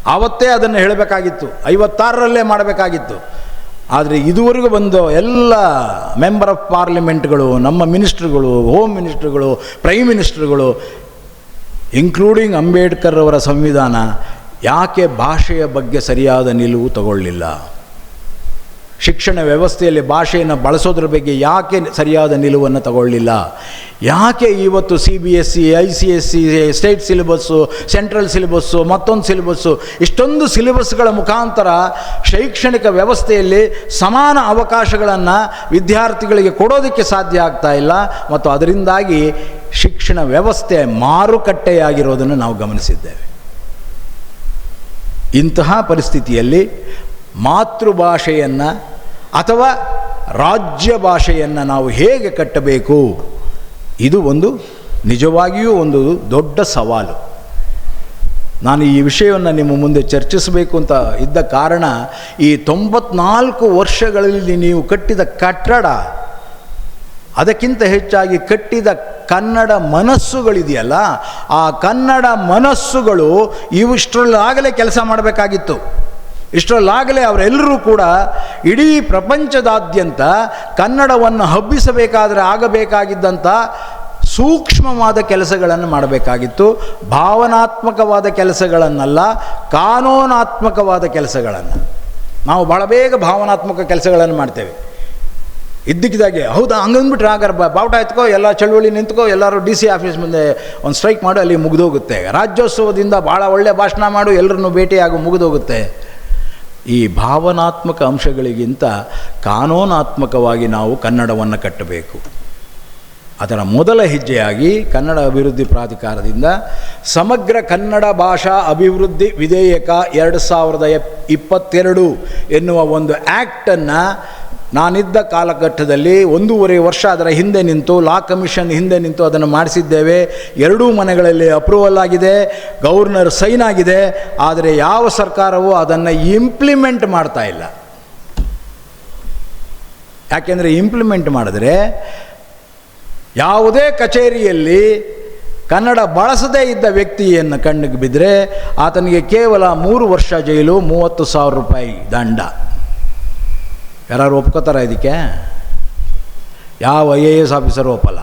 ಆವತ್ತೇ ಅದನ್ನು ಹೇಳಬೇಕಾಗಿತ್ತು. ಐವತ್ತಾರರಲ್ಲೇ ಮಾಡಬೇಕಾಗಿತ್ತು. ಆದರೆ ಇದುವರೆಗೂ ಬಂದು ಎಲ್ಲ ಮೆಂಬರ್ ಆಫ್ ಪಾರ್ಲಿಮೆಂಟ್ಗಳು ನಮ್ಮ ಮಿನಿಸ್ಟ್ರುಗಳು ಹೋಮ್ ಮಿನಿಸ್ಟ್ರುಗಳು ಪ್ರೈಮ್ ಮಿನಿಸ್ಟ್ರುಗಳು ಇನ್ಕ್ಲೂಡಿಂಗ್ ಅಂಬೇಡ್ಕರ್ ಅವರ ಸಂವಿಧಾನ, ಯಾಕೆ ಭಾಷೆಯ ಬಗ್ಗೆ ಸರಿಯಾದ ನಿಲುವು ತಗೊಳ್ಳಿಲ್ಲ? ಶಿಕ್ಷಣ ವ್ಯವಸ್ಥೆಯಲ್ಲಿ ಭಾಷೆಯನ್ನು ಬಳಸೋದ್ರ ಬಗ್ಗೆ ಯಾಕೆ ಸರಿಯಾದ ನಿಲುವನ್ನು ತಗೊಳ್ಳಿಲ್ಲ? ಯಾಕೆ ಇವತ್ತು C B S C I C S C state syllabus central syllabus ಮತ್ತೊಂದು ಸಿಲೆಬಸ್ಸು ಇಷ್ಟೊಂದು ಸಿಲೆಬಸ್ಗಳ ಮುಖಾಂತರ ಶೈಕ್ಷಣಿಕ ವ್ಯವಸ್ಥೆಯಲ್ಲಿ ಸಮಾನ ಅವಕಾಶಗಳನ್ನು ವಿದ್ಯಾರ್ಥಿಗಳಿಗೆ ಕೊಡೋದಕ್ಕೆ ಸಾಧ್ಯ ಆಗ್ತಾ ಇಲ್ಲ ಮತ್ತು ಅದರಿಂದಾಗಿ ಶಿಕ್ಷಣ ವ್ಯವಸ್ಥೆ ಮಾರುಕಟ್ಟೆಯಾಗಿರೋದನ್ನು ನಾವು ಗಮನಿಸಿದ್ದೇವೆ. ಇಂತಹ ಪರಿಸ್ಥಿತಿಯಲ್ಲಿ ಮಾತೃಭಾಷೆಯನ್ನು ಅಥವಾ ರಾಜ್ಯ ಭಾಷೆಯನ್ನು ನಾವು ಹೇಗೆ ಕಟ್ಟಬೇಕು? ಇದು ಒಂದು ನಿಜವಾಗಿಯೂ ಒಂದು ದೊಡ್ಡ ಸವಾಲು. ನಾನು ಈ ವಿಷಯವನ್ನು ನಿಮ್ಮ ಮುಂದೆ ಚರ್ಚಿಸಬೇಕು ಅಂತ ಇದ್ದ ಕಾರಣ, ಈ ತೊಂಬತ್ನಾಲ್ಕು ವರ್ಷಗಳಲ್ಲಿ ನೀವು ಕಟ್ಟಿದ ಕಟ್ಟಡ, ಅದಕ್ಕಿಂತ ಹೆಚ್ಚಾಗಿ ಕಟ್ಟಿದ ಕನ್ನಡ ಮನಸ್ಸುಗಳಿದೆಯಲ್ಲ, ಆ ಕನ್ನಡ ಮನಸ್ಸುಗಳು ಇವಿಷ್ಟರಲ್ಲಾಗಲೇ ಕೆಲಸ ಮಾಡಬೇಕಾಗಿತ್ತು. ಇಷ್ಟರಲ್ಲಾಗಲೇ ಅವರೆಲ್ಲರೂ ಕೂಡ ಇಡೀ ಪ್ರಪಂಚದಾದ್ಯಂತ ಕನ್ನಡವನ್ನು ಹಬ್ಬಿಸಬೇಕಾದರೆ ಆಗಬೇಕಾಗಿದ್ದಂಥ ಸೂಕ್ಷ್ಮವಾದ ಕೆಲಸಗಳನ್ನು ಮಾಡಬೇಕಾಗಿತ್ತು. ಭಾವನಾತ್ಮಕವಾದ ಕೆಲಸಗಳನ್ನಲ್ಲ, ಕಾನೂನಾತ್ಮಕವಾದ ಕೆಲಸಗಳನ್ನು. ನಾವು ಭಾಳ ಬೇಗ ಭಾವನಾತ್ಮಕ ಕೆಲಸಗಳನ್ನು ಮಾಡ್ತೇವೆ. ಇದ್ದಕ್ಕಿದ್ದಾಗೆ, ಹೌದಾ, ಹಂಗಂದ್ಬಿಟ್ರೆ ಆಗಾರ ಬಾವುಟ ಎತ್ಕೋ, ಎಲ್ಲ ಚಳುವಳಿ ನಿಂತ್ಕೋ, ಎಲ್ಲರೂ ಡಿ ಸಿ ಆಫೀಸ್ ಮುಂದೆ ಒಂದು ಸ್ಟ್ರೈಕ್ ಮಾಡು, ಅಲ್ಲಿ ಮುಗಿದೋಗುತ್ತೆ. ರಾಜ್ಯೋತ್ಸವದಿಂದ ಭಾಳ ಒಳ್ಳೆ ಭಾಷಣ ಮಾಡು ಎಲ್ಲರನ್ನು ಭೇಟಿಯಾಗಿ ಮುಗಿದೋಗುತ್ತೆ. ಈ ಭಾವನಾತ್ಮಕ ಅಂಶಗಳಿಗಿಂತ ಕಾನೂನಾತ್ಮಕವಾಗಿ ನಾವು ಕನ್ನಡವನ್ನು ಕಟ್ಟಬೇಕು. ಅದರ ಮೊದಲ ಹೆಜ್ಜೆಯಾಗಿ ಕನ್ನಡ ಅಭಿವೃದ್ಧಿ ಪ್ರಾಧಿಕಾರದಿಂದ ಸಮಗ್ರ ಕನ್ನಡ ಭಾಷಾ ಅಭಿವೃದ್ಧಿ ವಿಧೇಯಕ ಎರಡು ಸಾವಿರದ ಎಪ್ ಇಪ್ಪತ್ತೆರಡು ಎನ್ನುವ ಒಂದು ಆ್ಯಕ್ಟನ್ನು ನಾನಿದ್ದ ಕಾಲಘಟ್ಟದಲ್ಲಿ ಒಂದೂವರೆ ವರ್ಷ ಅದರ ಹಿಂದೆ ನಿಂತು, ಲಾ ಕಮಿಷನ್ ಹಿಂದೆ ನಿಂತು ಅದನ್ನು ಮಾಡಿಸಿದ್ದೇವೆ. ಎರಡೂ ಮನೆಗಳಲ್ಲಿ ಅಪ್ರೂವಲ್ ಆಗಿದೆ, ಗವರ್ನರ್ ಸೈನ್ ಆಗಿದೆ, ಆದರೆ ಯಾವ ಸರ್ಕಾರವೂ ಅದನ್ನು ಇಂಪ್ಲಿಮೆಂಟ್ ಮಾಡ್ತಾ ಇಲ್ಲ. ಯಾಕೆಂದರೆ ಇಂಪ್ಲಿಮೆಂಟ್ ಮಾಡಿದ್ರೆ ಯಾವುದೇ ಕಚೇರಿಯಲ್ಲಿ ಕನ್ನಡ ಬಳಸದೇ ಇದ್ದ ವ್ಯಕ್ತಿಯನ್ನು ಕಣ್ಣಿಗೆ ಬಿದ್ದರೆ ಆತನಿಗೆ ಕೇವಲ ಮೂರು ವರ್ಷ ಜೈಲು, ಮೂವತ್ತು ಸಾವಿರ ರೂಪಾಯಿ ದಂಡ. ಯಾರು ಒಪ್ಕೋತಾರ ಇದಕ್ಕೆ? ಯಾವ ಐ ಎ ಎಸ್ ಆಫೀಸರು ಒಪ್ಪಲ್ಲ.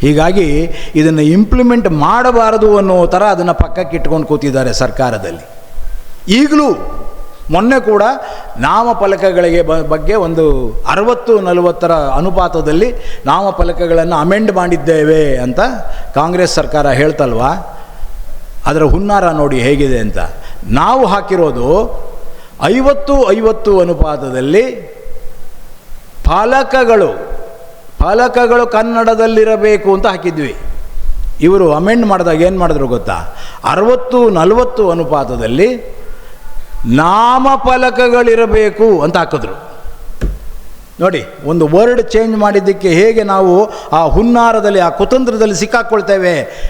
ಹೀಗಾಗಿ ಇದನ್ನು ಇಂಪ್ಲಿಮೆಂಟ್ ಮಾಡಬಾರದು ಅನ್ನೋ ಥರ ಅದನ್ನು ಪಕ್ಕಕ್ಕೆ ಇಟ್ಕೊಂಡು ಕೂತಿದ್ದಾರೆ ಸರ್ಕಾರದಲ್ಲಿ. ಈಗಲೂ ಮೊನ್ನೆ ಕೂಡ ನಾಮಫಲಕಗಳಿಗೆ ಬ, ಬಗ್ಗೆ ಒಂದು ಅರವತ್ತು, ನಲವತ್ತರ ಅನುಪಾತದಲ್ಲಿ ನಾಮಫಲಕಗಳನ್ನು ಅಮೆಂಡ್ ಮಾಡಿದ್ದೇವೆ ಅಂತ ಕಾಂಗ್ರೆಸ್ ಸರ್ಕಾರ ಹೇಳ್ತಲ್ವಾ? ಅದರ ಹುನ್ನಾರ ನೋಡಿ ಹೇಗಿದೆ ಅಂತ. ನಾವು ಹಾಕಿರೋದು ಐವತ್ತು ಐವತ್ತು ಅನುಪಾತದಲ್ಲಿ ಫಲಕಗಳು ಫಲಕಗಳು ಕನ್ನಡದಲ್ಲಿರಬೇಕು ಅಂತ ಹಾಕಿದ್ವಿ. ಇವರು ಅಮೆಂಡ್ ಮಾಡಿದಾಗ ಏನು ಮಾಡಿದ್ರು ಗೊತ್ತಾ? ಅರವತ್ತು, ನಲವತ್ತು ಅನುಪಾತದಲ್ಲಿ ನಾಮಫಲಕಗಳಿರಬೇಕು ಅಂತ ಹಾಕಿದ್ರು. ನೋಡಿ, ಒಂದು ವರ್ಡ್ ಚೇಂಜ್ ಮಾಡಿದ್ದಕ್ಕೆ ಹೇಗೆ ನಾವು ಆ ಹುನ್ನಾರದಲ್ಲಿ, ಆ ಕುತಂತ್ರದಲ್ಲಿ ಸಿಕ್ಕಾಕ್ಕೊಳ್ತೇವೆ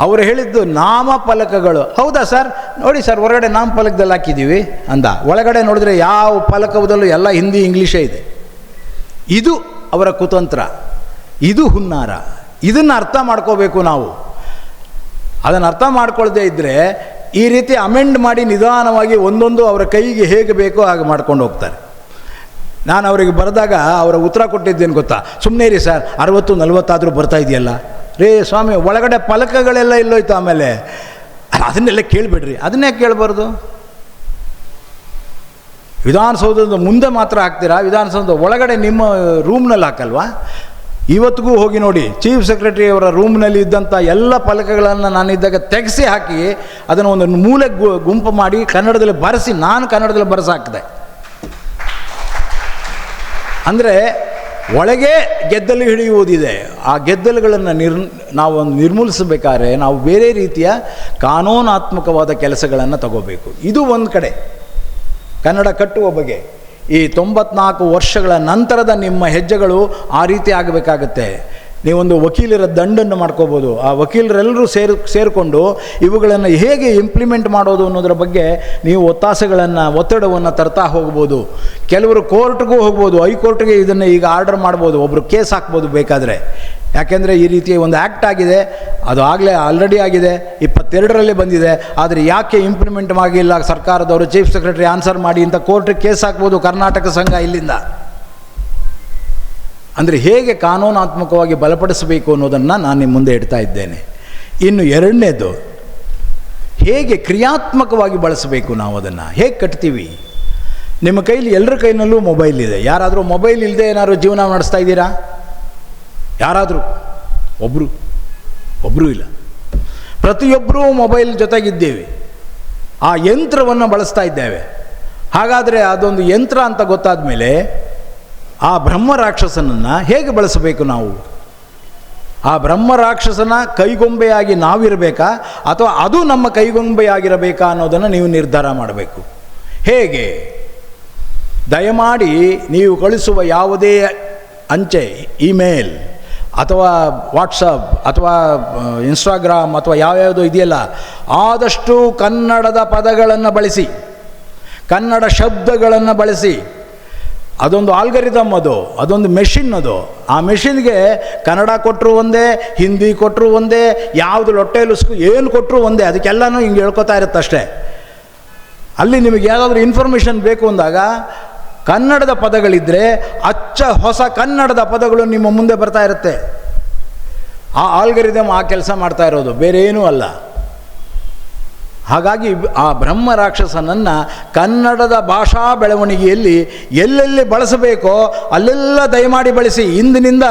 ಅವರು ಹೇಳಿದ್ದು ನಾಮಫಲಕಗಳು ಹೌದಾ ಸರ್? ನೋಡಿ ಸರ್, ಹೊರಗಡೆ ನಾಮಫಲಕದಲ್ಲಿ ಹಾಕಿದ್ದೀವಿ ಅಂದ. ಒಳಗಡೆ ನೋಡಿದ್ರೆ ಯಾವ ಫಲಕದಲ್ಲೂ ಎಲ್ಲ ಹಿಂದಿ, ಇಂಗ್ಲೀಷೇ ಇದೆ. ಇದು ಅವರ ಕುತಂತ್ರ. ಇದು ಹುನ್ನಾರ. ಇದನ್ನು ಅರ್ಥ ಮಾಡ್ಕೋಬೇಕು ನಾವು. ಅದನ್ನು ಅರ್ಥ ಮಾಡ್ಕೊಳ್ದೇ ಇದ್ದರೆ ಈ ರೀತಿ ಅಮೆಂಡ್ ಮಾಡಿ ನಿಧಾನವಾಗಿ ಒಂದೊಂದು ಅವರ ಕೈಗೆ ಹೇಗೆ ಬೇಕೋ ಹಾಗೆ ಮಾಡ್ಕೊಂಡು ಹೋಗ್ತಾರೆ. ನಾನು ಅವರಿಗೆ ಬರೆದಾಗ ಅವರ ಉತ್ತರ ಕೊಟ್ಟಿದ್ದೇನು ಗೊತ್ತಾ? ಸುಮ್ಮನೆ ರೀ ಸರ್, ಅರವತ್ತು, ನಲ್ವತ್ತಾದರೂ ಬರ್ತಾ ಇದೆಯಲ್ಲ? ರೇ ಸ್ವಾಮಿ, ಒಳಗಡೆ ಫಲಕಗಳೆಲ್ಲ ಇಲ್ಲೋಯ್ತು ಆಮೇಲೆ. ಅದನ್ನೆಲ್ಲ ಕೇಳಿಬಿಡ್ರಿ. ಅದನ್ನೇ ಕೇಳಬಾರ್ದು? ವಿಧಾನಸೌಧದ ಮುಂದೆ ಮಾತ್ರ ಹಾಕ್ತೀರಾ? ವಿಧಾನಸೌಧದ ಒಳಗಡೆ ನಿಮ್ಮ ರೂಮ್ನಲ್ಲಿ ಹಾಕಲ್ವಾ? ಇವತ್ತಿಗೂ ಹೋಗಿ ನೋಡಿ, ಚೀಫ್ ಸೆಕ್ರೆಟರಿ ಅವರ ರೂಮ್ನಲ್ಲಿ ಇದ್ದಂಥ ಎಲ್ಲ ಫಲಕಗಳನ್ನು ನಾನಿದ್ದಾಗ ತೆಗೆಸಿ ಹಾಕಿ ಅದನ್ನು ಒಂದು ಮೂಲೆ ಗು- ಗುಂಪು ಮಾಡಿ ಕನ್ನಡದಲ್ಲಿ ಬರೆಸಿ, ನಾನು ಕನ್ನಡದಲ್ಲಿ ಬರೆಸಿ ಹಾಕಿದೆ ಅಂದರೆ ಒಳಗೆ ಗೆದ್ದಲು ಹಿಡಿಯುವುದಿದೆ. ಆ ಗೆದ್ದಲುಗಳನ್ನು ನಿರ್, ನಾವು ನಿರ್ಮೂಲಿಸಬೇಕಾದ್ರೆ ನಾವು ಬೇರೆ ರೀತಿಯ ಕಾನೂನಾತ್ಮಕವಾದ ಕೆಲಸಗಳನ್ನು ತಗೋಬೇಕು. ಇದು ಒಂದು ಕಡೆ. ಕನ್ನಡ ಕಟ್ಟುವ ಬಗ್ಗೆ. ಈ ತೊಂಬತ್ನಾಲ್ಕು ವರ್ಷಗಳ ನಂತರದ ನಿಮ್ಮ ಹೆಜ್ಜೆಗಳು ಆ ರೀತಿ ಆಗಬೇಕಾಗತ್ತೆ. ನೀವೊಂದು ವಕೀಲರ ದಂಡನ್ನು ಮಾಡ್ಕೋಬೋದು. ಆ ವಕೀಲರೆಲ್ಲರೂ ಸೇರಿ, ಸೇರಿಕೊಂಡು ಇವುಗಳನ್ನು ಹೇಗೆ ಇಂಪ್ಲಿಮೆಂಟ್ ಮಾಡೋದು ಅನ್ನೋದ್ರ ಬಗ್ಗೆ ನೀವು ಒತ್ತಾಸೆಗಳನ್ನು, ಒತ್ತಡವನ್ನು ತರ್ತಾ ಹೋಗ್ಬೋದು. ಕೆಲವರು ಕೋರ್ಟ್ಗೂ ಹೋಗ್ಬೋದು ಹೈಕೋರ್ಟ್ಗೆ ಇದನ್ನು ಈಗ ಆರ್ಡರ್ ಮಾಡ್ಬೋದು ಒಬ್ಬರು ಕೇಸ್ ಹಾಕ್ಬೋದು ಬೇಕಾದರೆ. ಯಾಕೆಂದರೆ ಈ ರೀತಿಯ ಒಂದು ಆ್ಯಕ್ಟ್ ಆಗಿದೆ, ಅದು ಆಗಲೇ ಆಲ್ರೆಡಿ ಆಗಿದೆ, ಇಪ್ಪತ್ತೆರಡರಲ್ಲಿ ಬಂದಿದೆ, ಆದರೆ ಯಾಕೆ ಇಂಪ್ಲಿಮೆಂಟ್ ಆಗಿಲ್ಲ ಸರ್ಕಾರದವರು ಚೀಫ್ ಸೆಕ್ರೆಟರಿ ಆನ್ಸರ್ ಮಾಡಿ ಅಂತ ಕೋರ್ಟ್ಗೆ ಕೇಸ್ ಹಾಕ್ಬೋದು ಕರ್ನಾಟಕ ಸಂಘ ಇಲ್ಲಿಂದ? ಅಂದರೆ ಹೇಗೆ ಕಾನೂನಾತ್ಮಕವಾಗಿ ಬಲಪಡಿಸಬೇಕು ಅನ್ನೋದನ್ನು ನಾನು ನಿಮ್ಮ ಮುಂದೆ ಇಡ್ತಾ ಇದ್ದೇನೆ. ಇನ್ನು ಎರಡನೇದು, ಹೇಗೆ ಕ್ರಿಯಾತ್ಮಕವಾಗಿ ಬಳಸಬೇಕು ನಾವು ಅದನ್ನು? ಹೇಗೆ ಕಟ್ತೀವಿ? ನಿಮ್ಮ ಕೈಲಿ ಎಲ್ಲರ ಕೈನಲ್ಲೂ ಮೊಬೈಲ್ ಇದೆ. ಯಾರಾದರೂ ಮೊಬೈಲ್ ಇಲ್ಲದೆ ಏನಾದರೂ ಜೀವನ ನಡೆಸ್ತಾ ಇದ್ದೀರಾ? ಯಾರಾದರೂ? ಒಬ್ಬರು ಒಬ್ಬರೂ ಇಲ್ಲ. ಪ್ರತಿಯೊಬ್ಬರೂ ಮೊಬೈಲ್ ಜೊತೆಗಿದ್ದೇವೆ. ಆ ಯಂತ್ರವನ್ನು ಬಳಸ್ತಾ ಇದ್ದೇವೆ. ಹಾಗಾದರೆ ಅದೊಂದು ಯಂತ್ರ ಅಂತ ಗೊತ್ತಾದ ಮೇಲೆ ಆ ಬ್ರಹ್ಮ ರಾಕ್ಷಸನನ್ನು ಹೇಗೆ ಬಳಸಬೇಕು ನಾವು? ಆ ಬ್ರಹ್ಮ ರಾಕ್ಷಸನ ಕೈಗೊಂಬೆಯಾಗಿ ನಾವಿರಬೇಕಾ? ಅಥವಾ ಅದು ನಮ್ಮ ಕೈಗೊಂಬೆಯಾಗಿರಬೇಕಾ ಅನ್ನೋದನ್ನು ನೀವು ನಿರ್ಧಾರ ಮಾಡಬೇಕು. ಹೇಗೆ? ದಯಮಾಡಿ ನೀವು ಕಳಿಸುವ ಯಾವುದೇ ಅಂಚೆ, ಇಮೇಲ್ ಅಥವಾ ವಾಟ್ಸಪ್ ಅಥವಾ ಇನ್ಸ್ಟಾಗ್ರಾಮ್ ಅಥವಾ ಯಾವ್ಯಾವುದೋ ಇದೆಯಲ್ಲ, ಆದಷ್ಟು ಕನ್ನಡದ ಪದಗಳನ್ನು ಬಳಸಿ, ಕನ್ನಡ ಶಬ್ದಗಳನ್ನು ಬಳಸಿ ಅದೊಂದು ಆಲ್ಗರಿದಮ್ ಅದು, ಅದೊಂದು ಮೆಷಿನ್ ಅದು. ಆ ಮೆಷಿನ್ಗೆ ಕನ್ನಡ ಕೊಟ್ಟರು ಒಂದೇ, ಹಿಂದಿ ಕೊಟ್ಟರು ಒಂದೇ, ಯಾವುದು ಲೊಟ್ಟೆ ಲುಸ್ಕು ಏನು ಕೊಟ್ಟರು ಒಂದೇ, ಅದಕ್ಕೆಲ್ಲನೂ ಹಿಂಗೆ ಹೇಳ್ಕೊತಾ ಇರುತ್ತೆ ಅಷ್ಟೇ. ಅಲ್ಲಿ ನಿಮಗೆ ಯಾವುದಾದ್ರೂ ಇನ್ಫಾರ್ಮೇಷನ್ ಬೇಕು ಅಂದಾಗ, ಕನ್ನಡದ ಪದಗಳಿದ್ದರೆ ಅಚ್ಚ ಹೊಸ ಕನ್ನಡದ ಪದಗಳು ನಿಮ್ಮ ಮುಂದೆ ಬರ್ತಾ ಇರುತ್ತೆ. ಆ ಆಲ್ಗರಿದಮ್ ಆ ಕೆಲಸ ಮಾಡ್ತಾ ಇರೋದು ಬೇರೆ ಏನೂ ಅಲ್ಲ. ಹಾಗಾಗಿ ಆ ಬ್ರಹ್ಮ ರಾಕ್ಷಸನನ್ನು ಕನ್ನಡದ ಭಾಷಾ ಬೆಳವಣಿಗೆಯಲ್ಲಿ ಎಲ್ಲೆಲ್ಲಿ ಬಳಸಬೇಕೋ ಅಲ್ಲೆಲ್ಲ ದಯಮಾಡಿ ಬಳಸಿ. ಇಂದಿನಿಂದ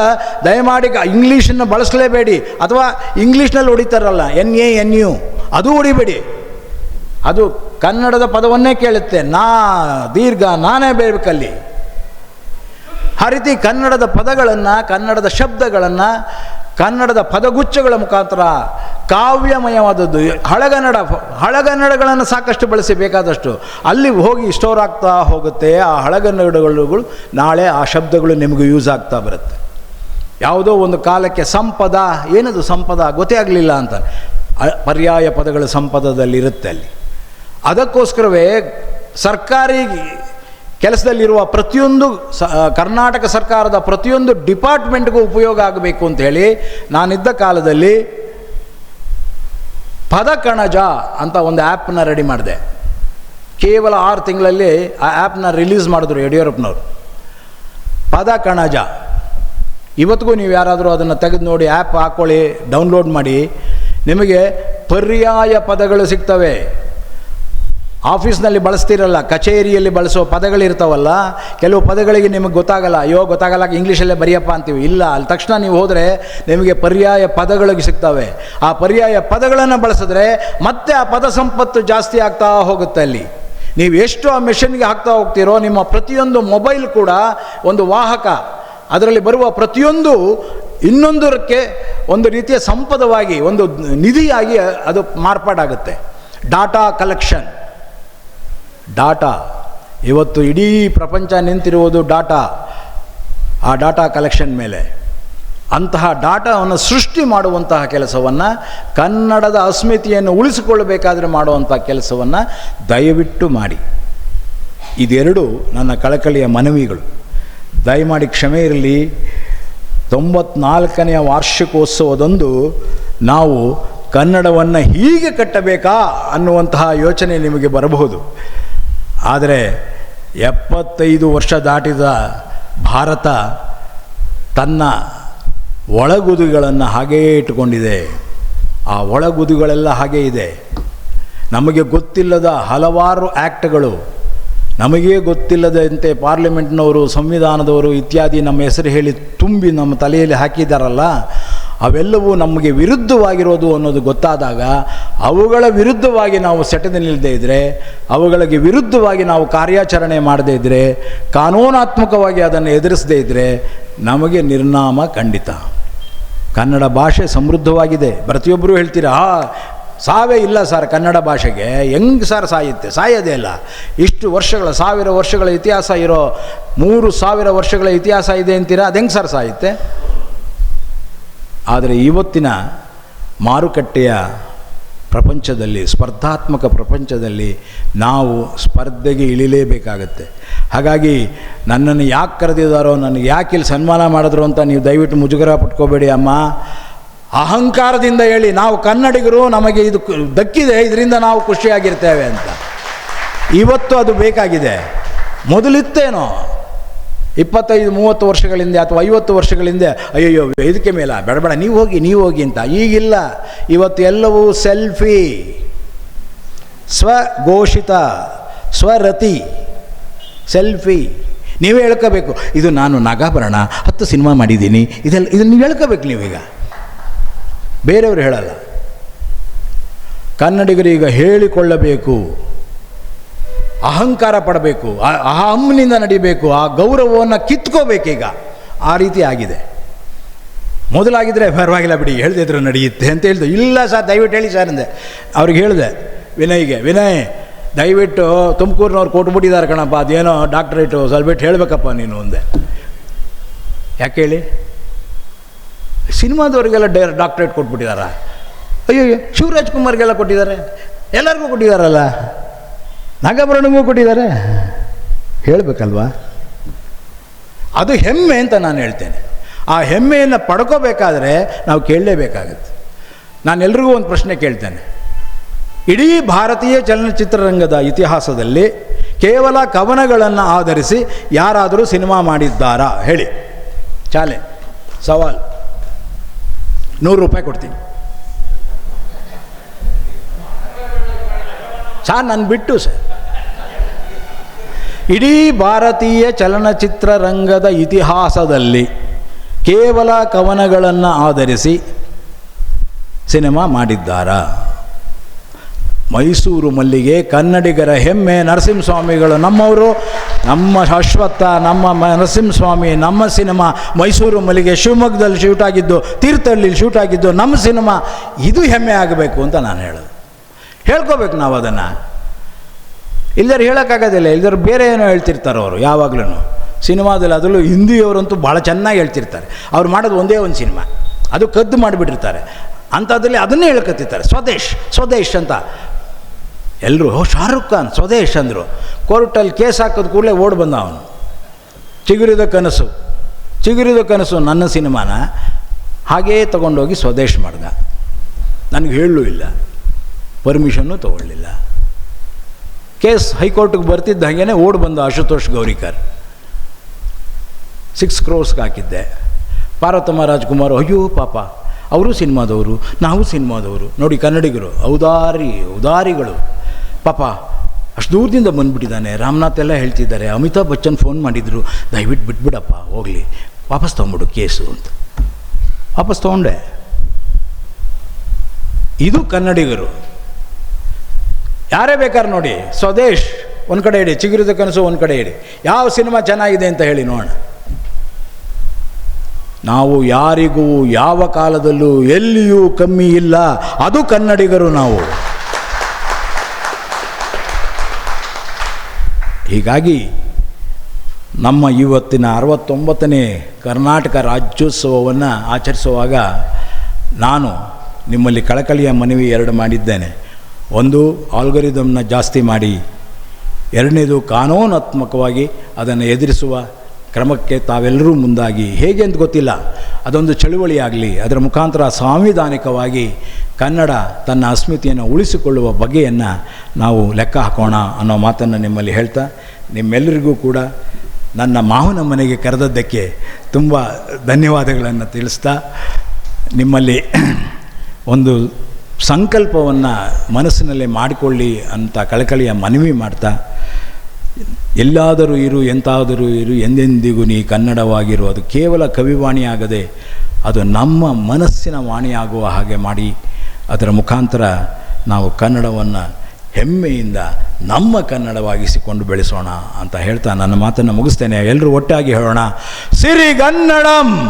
ದಯಮಾಡಿ ಇಂಗ್ಲೀಷನ್ನು ಬಳಸಲೇಬೇಡಿ. ಅಥವಾ ಇಂಗ್ಲೀಷ್ನಲ್ಲಿ ಹೊಡಿತಾರಲ್ಲ ಎನ್ ಎ ಎನ್ ಯು ಅದು ಹೊಡಿಬೇಡಿ. ಅದು ಕನ್ನಡದ ಪದವನ್ನೇ ಕೇಳುತ್ತೆ. ನಾ, ದೀರ್ಘ, ನಾನೇ ಬೇಕಲ್ಲಿ. ಆ ರೀತಿ ಕನ್ನಡದ ಪದಗಳನ್ನು, ಕನ್ನಡದ ಶಬ್ದಗಳನ್ನು ಕನ್ನಡದ ಪದಗುಚ್ಛಗಳ ಮುಖಾಂತರ ಕಾವ್ಯಮಯವಾದದ್ದು. ಹಳಗನ್ನಡ, ಹಳಗನ್ನಡಗಳನ್ನು ಸಾಕಷ್ಟು ಬಳಸಿ ಬೇಕಾದಷ್ಟು. ಅಲ್ಲಿ ಹೋಗಿ ಸ್ಟೋರ್ ಆಗ್ತಾ ಹೋಗುತ್ತೆ. ಆ ಹಳಗನ್ನಡಗಳು ನಾಳೆ ಆ ಶಬ್ದಗಳು ನಿಮಗೆ ಯೂಸ್ ಆಗ್ತಾ ಬರುತ್ತೆ. ಯಾವುದೋ ಒಂದು ಕಾಲಕ್ಕೆ ಸಂಪದ, ಏನದು ಸಂಪದ? ಗೊತ್ತೇ ಆಗಲಿಲ್ಲ ಅಂತ. ಪರ್ಯಾಯ ಪದಗಳು ಸಂಪದದಲ್ಲಿರುತ್ತೆ ಅಲ್ಲಿ. ಅದಕ್ಕೋಸ್ಕರವೇ ಸರ್ಕಾರಿ ಕೆಲಸದಲ್ಲಿರುವ ಪ್ರತಿಯೊಂದು ಸ ಕರ್ನಾಟಕ ಸರ್ಕಾರದ ಪ್ರತಿಯೊಂದು ಡಿಪಾರ್ಟ್ಮೆಂಟ್ಗೂ ಉಪಯೋಗ ಆಗಬೇಕು ಅಂತ ಹೇಳಿ ನಾನಿದ್ದ ಕಾಲದಲ್ಲಿ ಪದಕಣಜ ಅಂತ ಒಂದು ಆ್ಯಪ್ನ ರೆಡಿ ಮಾಡಿದೆ. ಕೇವಲ ಆರು ತಿಂಗಳಲ್ಲಿ ಆ ಆ್ಯಪ್ನ ರಿಲೀಸ್ ಮಾಡಿದ್ರು ಯಡಿಯೂರಪ್ಪನವರು. ಪದ ಕಣಜ. ಇವತ್ತಿಗೂ ನೀವು ಯಾರಾದರೂ ಅದನ್ನು ತೆಗೆದು ನೋಡಿ ಆ್ಯಪ್ ಹಾಕ್ಕೊಳ್ಳಿ, ಡೌನ್ಲೋಡ್ ಮಾಡಿ, ನಿಮಗೆ ಪರ್ಯಾಯ ಪದಗಳು ಸಿಗ್ತವೆ. ಆಫೀಸ್ನಲ್ಲಿ ಬಳಸ್ತಿರಲ್ಲ, ಕಚೇರಿಯಲ್ಲಿ ಬಳಸೋ ಪದಗಳಿರ್ತಾವಲ್ಲ, ಕೆಲವು ಪದಗಳಿಗೆ ನಿಮಗೆ ಗೊತ್ತಾಗಲ್ಲ, ಅಯ್ಯೋ ಗೊತ್ತಾಗಲ್ಲ, ಇಂಗ್ಲೀಷಲ್ಲೇ ಬರೆಯಪ್ಪ ಅಂತೀವಿ. ಇಲ್ಲ ಅಲ್ಲಿ ತಕ್ಷಣ ನೀವು ಹೋದರೆ ನಿಮಗೆ ಪರ್ಯಾಯ ಪದಗಳಿಗೆ ಸಿಗ್ತವೆ. ಆ ಪರ್ಯಾಯ ಪದಗಳನ್ನು ಬಳಸಿದ್ರೆ ಮತ್ತೆ ಆ ಪದ ಸಂಪತ್ತು ಜಾಸ್ತಿ ಆಗ್ತಾ ಹೋಗುತ್ತೆ ಅಲ್ಲಿ. ನೀವು ಎಷ್ಟು ಆ ಮೆಷಿನ್ಗೆ ಹಾಕ್ತಾ ಹೋಗ್ತೀರೋ, ನಿಮ್ಮ ಪ್ರತಿಯೊಂದು ಮೊಬೈಲ್ ಕೂಡ ಒಂದು ವಾಹಕ. ಅದರಲ್ಲಿ ಬರುವ ಪ್ರತಿಯೊಂದು ಇನ್ನೊಂದಕ್ಕೆ ಒಂದು ರೀತಿಯ ಸಂಪದವಾಗಿ, ಒಂದು ನಿಧಿಯಾಗಿ ಅದು ಮಾರ್ಪಾಡಾಗುತ್ತೆ. Data collection. ಡಾಟಾ. ಇವತ್ತು ಇಡೀ ಪ್ರಪಂಚ ನಿಂತಿರುವುದು ಡಾಟಾ. ಆ ಡಾಟಾ ಕಲೆಕ್ಷನ್ ಮೇಲೆ. ಅಂತಹ ಡಾಟಾವನ್ನು ಸೃಷ್ಟಿ ಮಾಡುವಂತಹ ಕೆಲಸವನ್ನು, ಕನ್ನಡದ ಅಸ್ಮಿತೆಯನ್ನು ಉಳಿಸಿಕೊಳ್ಳಬೇಕಾದ್ರೆ ಮಾಡುವಂಥ ಕೆಲಸವನ್ನು ದಯವಿಟ್ಟು ಮಾಡಿ. ಇದೆರಡು ನನ್ನ ಕಳಕಳಿಯ ಮನವಿಗಳು. ದಯಮಾಡಿ ಕ್ಷಮೆ ಇರಲಿ. ತೊಂಬತ್ನಾಲ್ಕನೆಯ ವಾರ್ಷಿಕೋತ್ಸವದಂದು ನಾವು ಕನ್ನಡವನ್ನು ಹೀಗೆ ಕಟ್ಟಬೇಕಾ ಅನ್ನುವಂತಹ ಯೋಚನೆ ನಿಮಗೆ ಬರಬಹುದು. ಆದರೆ ಎಪ್ಪತ್ತೈದು ವರ್ಷ ದಾಟಿದ ಭಾರತ ತನ್ನ ಒಳಗುದುಗಳನ್ನು ಹಾಗೇ ಇಟ್ಟುಕೊಂಡಿದೆ. ಆ ಒಳಗುದುಗಳೆಲ್ಲ ಹಾಗೇ ಇದೆ. ನಮಗೆ ಗೊತ್ತಿಲ್ಲದ ಹಲವಾರು ಆ್ಯಕ್ಟ್ಗಳು ನಮಗೇ ಗೊತ್ತಿಲ್ಲದಂತೆ ಪಾರ್ಲಿಮೆಂಟ್ನವರು, ಸಂವಿಧಾನದವರು ಇತ್ಯಾದಿ ನಮ್ಮ ಹೆಸರು ಹೇಳಿ ತುಂಬಿ ನಮ್ಮ ತಲೆಯಲ್ಲಿ ಹಾಕಿದ್ದಾರಲ್ಲ ಅವೆಲ್ಲವೂ ನಮಗೆ ವಿರುದ್ಧವಾಗಿರೋದು ಅನ್ನೋದು ಗೊತ್ತಾದಾಗ ಅವುಗಳ ವಿರುದ್ಧವಾಗಿ ನಾವು ಸೆಟೆದು ನಿಲ್ಲದೇ ಇದ್ದರೆ ಅವುಗಳಿಗೆ ವಿರುದ್ಧವಾಗಿ ನಾವು ಕಾರ್ಯಾಚರಣೆ ಮಾಡದೇ ಇದ್ದರೆ ಕಾನೂನಾತ್ಮಕವಾಗಿ ಅದನ್ನು ಎದುರಿಸದೇ ಇದ್ದರೆ ನಮಗೆ ನಿರ್ನಾಮ ಖಂಡಿತ. ಕನ್ನಡ ಭಾಷೆ ಸಮೃದ್ಧವಾಗಿದೆ. ಪ್ರತಿಯೊಬ್ಬರೂ ಹೇಳ್ತೀರಾ ಸಾವೇ ಇಲ್ಲ ಸರ್ ಕನ್ನಡ ಭಾಷೆಗೆ. ಹೆಂಗೆ ಸರ್ ಸಾಯುತ್ತೆ? ಸಾಯೋದೇ ಇಲ್ಲ. ಇಷ್ಟು ವರ್ಷಗಳ, ಸಾವಿರ ವರ್ಷಗಳ ಇತಿಹಾಸ ಇರೋ, ಮೂರು ಸಾವಿರ ವರ್ಷಗಳ ಇತಿಹಾಸ ಇದೆ ಅಂತೀರಾ? ಅದು ಹೆಂಗೆ ಸರ್ ಸಾಯುತ್ತೆ? ಆದರೆ ಇವತ್ತಿನ ಮಾರುಕಟ್ಟೆಯ ಪ್ರಪಂಚದಲ್ಲಿ, ಸ್ಪರ್ಧಾತ್ಮಕ ಪ್ರಪಂಚದಲ್ಲಿ ನಾವು ಸ್ಪರ್ಧೆಗೆ ಇಳಿಲೇಬೇಕಾಗತ್ತೆ. ಹಾಗಾಗಿ ನನ್ನನ್ನು ಯಾಕೆ ಕರೆದಿದ್ದಾರೋ ನನಗೆ ಯಾಕೆ ಇಲ್ಲಿ ಸನ್ಮಾನ ಮಾಡಿದ್ರು ಅಂತ ನೀವು ದಯವಿಟ್ಟು ಮುಜುಗರ ಪಟ್ಕೋಬೇಡಿ ಅಮ್ಮ. ಅಹಂಕಾರದಿಂದ ಹೇಳಿ, ನಾವು ಕನ್ನಡಿಗರು, ನಮಗೆ ಇದು ದಕ್ಕಿದೆ, ಇದರಿಂದ ನಾವು ಖುಷಿಯಾಗಿರ್ತೇವೆ ಅಂತ. ಇವತ್ತು ಅದು ಬೇಕಾಗಿದೆ. ಮೊದಲಿತ್ತೇನೋ? ಇಪ್ಪತ್ತೈದು, ಮೂವತ್ತು ವರ್ಷಗಳ ಹಿಂದೆ ಅಥವಾ ಐವತ್ತು ವರ್ಷಗಳ ಹಿಂದೆ, ಅಯ್ಯಯ್ಯೋ, ಇದಕ್ಕೆ ಮೇಲೆ, ಬೇಡ ಬೇಡ, ನೀವು ಹೋಗಿ ನೀವು ಹೋಗಿ ಅಂತ. ಈಗಿಲ್ಲ. ಇವತ್ತು ಎಲ್ಲವೂ ಸೆಲ್ಫಿ. ಸ್ವಘೋಷಿತ, ಸ್ವರತಿ, ಸೆಲ್ಫಿ. ನೀವೇ ಹೇಳ್ಕೋಬೇಕು, ಇದು ನಾನು ನಾಗಾಭರಣ, ಹತ್ತು ಸಿನಿಮಾ ಮಾಡಿದ್ದೀನಿ, ಇದೆಲ್ಲ, ಇದನ್ನು ನೀವು ಹೇಳ್ಕೋಬೇಕು ನೀವೀಗ. ಬೇರೆಯವರು ಹೇಳಲ್ಲ. ಈಗ ಹೇಳಿಕೊಳ್ಳಬೇಕು. ಅಹಂಕಾರ ಪಡಬೇಕು, ಆ- ಅಮ್ಮನಿಂದ ನಡಿಬೇಕು, ಆ ಗೌರವವನ್ನು ಕಿತ್ಕೋಬೇಕೀಗ. ಆ ರೀತಿ ಆಗಿದೆ. ಮೊದಲಾಗಿದ್ದರೆ ಪರವಾಗಿಲ್ಲ ಬಿಡಿ ಹೇಳ್ದಿದ್ರು ನಡೆಯುತ್ತೆ ಅಂತ ಹೇಳಿದೆ. ಇಲ್ಲ ಸರ್, ದಯವಿಟ್ಟು ಹೇಳಿ ಸರ್ ಅಂದೆ. ಅವ್ರಿಗೆ ಹೇಳಿದೆ, ವಿನಯ್ಗೆ, ವಿನಯ್, ದಯವಿಟ್ಟು ತುಮಕೂರಿನವ್ರು ಕೊಟ್ಬಿಟ್ಟಿದ್ದಾರೆ ಕಣಪ್ಪ, ಅದೇನೋ ಡಾಕ್ಟ್ರೇಟು ಸ್ವಲ್ಪ ಹೇಳಬೇಕಪ್ಪ ನೀನು ಒಂದೆ ಯಾಕೆ ಹೇಳಿ? ಸಿನಿಮಾದವ್ರಿಗೆಲ್ಲ ಡೇ, ಡಾಕ್ಟ್ರೇಟ್ ಕೊಟ್ಬಿಟ್ಟಿದಾರ? ಅಯ್ಯೋ ಶಿವರಾಜ್ ಕುಮಾರ್ಗೆಲ್ಲ ಕೊಟ್ಟಿದ್ದಾರೆ. ಎಲ್ಲರಿಗೂ ಕೊಟ್ಟಿದ್ದಾರಲ್ಲ ನಾಗಾಭರಣಗೂ ಕೊಟ್ಟಿದ್ದಾರೆ. ಹೇಳಬೇಕಲ್ವಾ? ಅದು ಹೆಮ್ಮೆ ಅಂತ ನಾನು ಹೇಳ್ತೇನೆ. ಆ ಹೆಮ್ಮೆಯನ್ನು ಪಡ್ಕೋಬೇಕಾದ್ರೆ ನಾವು ಕೇಳಲೇಬೇಕಾಗತ್ತೆ. ನಾನು ಎಲ್ರಿಗೂ ಒಂದು ಪ್ರಶ್ನೆ ಕೇಳ್ತೇನೆ. ಇಡೀ ಭಾರತೀಯ ಚಲನಚಿತ್ರರಂಗದ ಇತಿಹಾಸದಲ್ಲಿ ಕೇವಲ ಕವನಗಳನ್ನು ಆಧರಿಸಿ ಯಾರಾದರೂ ಸಿನಿಮಾ ಮಾಡಿದ್ದಾರಾ? ಹೇಳಿ. ಚಾಲೆ. ಸವಾಲ್. ನೂರು ರೂಪಾಯಿ ಕೊಡ್ತೀನಿ. ಸರ್ ನನ್ನ ಬಿಟ್ಟು ಸರ್. ಇಡೀ ಭಾರತೀಯ ಚಲನಚಿತ್ರರಂಗದ ಇತಿಹಾಸದಲ್ಲಿ ಕೇವಲ ಕವನಗಳನ್ನು ಆಧರಿಸಿ ಸಿನಿಮಾ ಮಾಡಿದ್ದಾರಾ? ಮೈಸೂರು ಮಲ್ಲಿಗೆ ಕನ್ನಡಿಗರ ಹೆಮ್ಮೆ ನರಸಿಂಹಸ್ವಾಮಿಗಳು ನಮ್ಮವರು, ನಮ್ಮ ಶಾಶ್ವತ, ನಮ್ಮ ನರಸಿಂಹಸ್ವಾಮಿ, ನಮ್ಮ ಸಿನಿಮಾ ಮೈಸೂರು ಮಲ್ಲಿಗೆ ಶಿವಮೊಗ್ಗದಲ್ಲಿ ಶೂಟ್ ಆಗಿದ್ದು, ತೀರ್ಥಹಳ್ಳಿಲಿ ಶೂಟ್ ಆಗಿದ್ದು, ನಮ್ಮ ಸಿನಿಮಾ ಇದು ಹೆಮ್ಮೆ ಆಗಬೇಕು ಅಂತ ನಾನು ಹೇಳೋದು. ಹೇಳ್ಕೋಬೇಕು ನಾವು ಅದನ್ನು ಇಲ್ದಾರೆ ಹೇಳೋಕ್ಕಾಗೋದಿಲ್ಲ, ಇಲ್ದಾರೆ ಬೇರೆ ಏನೋ ಹೇಳ್ತಿರ್ತಾರೆ ಅವರು ಯಾವಾಗಲೂ ಸಿನಿಮಾದಲ್ಲಿ ಅದರಲ್ಲೂ ಹಿಂದಿಯವರಂತೂ ಭಾಳ ಚೆನ್ನಾಗಿ ಹೇಳ್ತಿರ್ತಾರೆ. ಅವ್ರು ಮಾಡೋದು ಒಂದೇ ಒಂದು ಸಿನಿಮಾ. ಅದು ಕದ್ದು ಮಾಡಿಬಿಟ್ಟಿರ್ತಾರೆ. ಅಂಥದ್ರಲ್ಲಿ ಅದನ್ನೇ ಹೇಳ್ಕೊತಿರ್ತಾರೆ. ಸ್ವದೇಶ್ ಸ್ವದೇಶ್ ಅಂತ. ಎಲ್ಲರೂ ಶಾರುಖ್ ಖಾನ್, ಸ್ವದೇಶ್ ಅಂದರು. ಕೋರ್ಟಲ್ಲಿ ಕೇಸ್ ಹಾಕೋದು ಕೂಡಲೇ ಓಡ್ ಬಂದ ಅವನು. ಚಿಗುರಿದ ಕನಸು. ಚಿಗುರಿದ ಕನಸು ನನ್ನ ಸಿನಿಮಾನ. ಹಾಗೇ ತಗೊಂಡೋಗಿ ಸ್ವದೇಶ್ ಮಾಡ್ದ. ನನಗೆ ಹೇಳಲೂ ಇಲ್ಲ. ಪರ್ಮಿಷನ್ನು ತಗೊಳ್ಳಿಲ್ಲ. ಕೇಸ್ ಹೈಕೋರ್ಟ್ಗೆ ಬರ್ತಿದ್ದ ಹಾಗೇ ಓಡ್ ಬಂದ ಆಶುತೋಷ್ ಗೌರಿಕರ್. ಸಿಕ್ಸ್ ಕ್ರೋರ್ಸ್ಗೆ ಹಾಕಿದ್ದೆ. ಪಾರ್ವತಮ್ಮ ರಾಜ್ಕುಮಾರ್, ಅಯ್ಯೋ ಪಾಪ, ಅವರು ಸಿನಿಮಾದವರು, ನಾವು ಸಿನಿಮಾದವರು. ನೋಡಿ ಕನ್ನಡಿಗರು, ಔದಾರಿ, ಔದಾರಿಗಳು. ಪಾಪ, ಅಷ್ಟು ದೂರದಿಂದ ಬಂದುಬಿಟ್ಟಿದ್ದಾನೆ. ರಾಮನಾಥ್ ಎಲ್ಲ ಹೇಳ್ತಿದ್ದಾರೆ. ಅಮಿತಾಬ್ ಬಚ್ಚನ್ ಫೋನ್ ಮಾಡಿದರು. ದಯವಿಟ್ಟು ಬಿಟ್ಬಿಡಪ್ಪ, ಹೋಗಲಿ. ವಾಪಸ್ ತೊಗೊಂಬಿಡು ಕೇಸು ಅಂತ. ವಾಪಸ್ ತೊಗೊಂಡೆ. ಇದು ಕನ್ನಡಿಗರು. ಯಾರೇ ಬೇಕಾದ್ರೆ ನೋಡಿ, ಸ್ವದೇಶ್, ಒಂದು ಕಡೆ ಇಡಿ, ಚಿಗುರಿದ ಕನಸು ಒಂದು ಕಡೆ ಇಡಿ. ಯಾವ ಸಿನಿಮಾ ಚೆನ್ನಾಗಿದೆ ಅಂತ ಹೇಳಿ ನೋಡೋಣ. ನಾವು ಯಾರಿಗೂ ಯಾವ ಕಾಲದಲ್ಲೂ ಎಲ್ಲಿಯೂ ಕಮ್ಮಿ ಇಲ್ಲ. ಅದು ಕನ್ನಡಿಗರು ನಾವು. ಹೀಗಾಗಿ ನಮ್ಮ ಇವತ್ತಿನ ಅರವತ್ತೊಂಬತ್ತನೇ ಕರ್ನಾಟಕ ರಾಜ್ಯೋತ್ಸವವನ್ನು ಆಚರಿಸುವಾಗ ನಾನು ನಿಮ್ಮಲ್ಲಿ ಕಳಕಳಿಯ ಮನವಿ ಎರಡು ಮಾಡಿದ್ದೇನೆ. ಒಂದು ಆಲ್ಗರಿದಮ್ನ ಜಾಸ್ತಿ ಮಾಡಿ, ಎರಡನೇದು ಕಾನೂನಾತ್ಮಕವಾಗಿ ಅದನ್ನು ಎದುರಿಸುವ ಕ್ರಮಕ್ಕೆ ತಾವೆಲ್ಲರೂ ಮುಂದಾಗಿ. ಹೇಗೆ ಅಂತ ಗೊತ್ತಿಲ್ಲ. ಅದೊಂದು ಚಳುವಳಿಯಾಗಲಿ ಅದರ ಮುಖಾಂತರ ಸಾಂವಿಧಾನಿಕವಾಗಿ ಕನ್ನಡ ತನ್ನ ಅಸ್ಮಿತೆಯನ್ನು ಉಳಿಸಿಕೊಳ್ಳುವ ಬಗೆಯನ್ನು ನಾವು ಲೆಕ್ಕ ಹಾಕೋಣ ಅನ್ನೋ ಮಾತನ್ನು ನಿಮ್ಮಲ್ಲಿ ಹೇಳ್ತಾ, ನಿಮ್ಮೆಲ್ಲರಿಗೂ ಕೂಡ ನನ್ನ ಮಾವನ ಮನೆಗೆ ಕರೆದದ್ದಕ್ಕೆ ತುಂಬ ಧನ್ಯವಾದಗಳನ್ನು ತಿಳಿಸ್ತಾ, ನಿಮ್ಮಲ್ಲಿ ಒಂದು ಸಂಕಲ್ಪವನ್ನು ಮನಸ್ಸಿನಲ್ಲೇ ಮಾಡಿಕೊಳ್ಳಿ ಅಂತ ಕಳಕಳಿಯ ಮನವಿ ಮಾಡ್ತಾ, ಎಲ್ಲಾದರೂ ಇರು, ಎಂತಾದರೂ ಇರು, ಎಂದೆಂದಿಗೂ ನೀ ಕನ್ನಡವಾಗಿರು, ಅದು ಕೇವಲ ಕವಿವಾಣಿಯಾಗದೆ ಅದು ನಮ್ಮ ಮನಸ್ಸಿನ ವಾಣಿಯಾಗುವ ಹಾಗೆ ಮಾಡಿ, ಅದರ ಮುಖಾಂತರ ನಾವು ಕನ್ನಡವನ್ನು ಹೆಮ್ಮೆಯಿಂದ ನಮ್ಮ ಕನ್ನಡವಾಗಿಸಿಕೊಂಡು ಬೆಳೆಸೋಣ ಅಂತ ಹೇಳ್ತಾ ನನ್ನ ಮಾತನ್ನು ಮುಗಿಸ್ತೇನೆ. ಎಲ್ಲರೂ ಒಟ್ಟಾಗಿ ಹೇಳೋಣ. ಸಿರಿಗನ್ನಡಂ!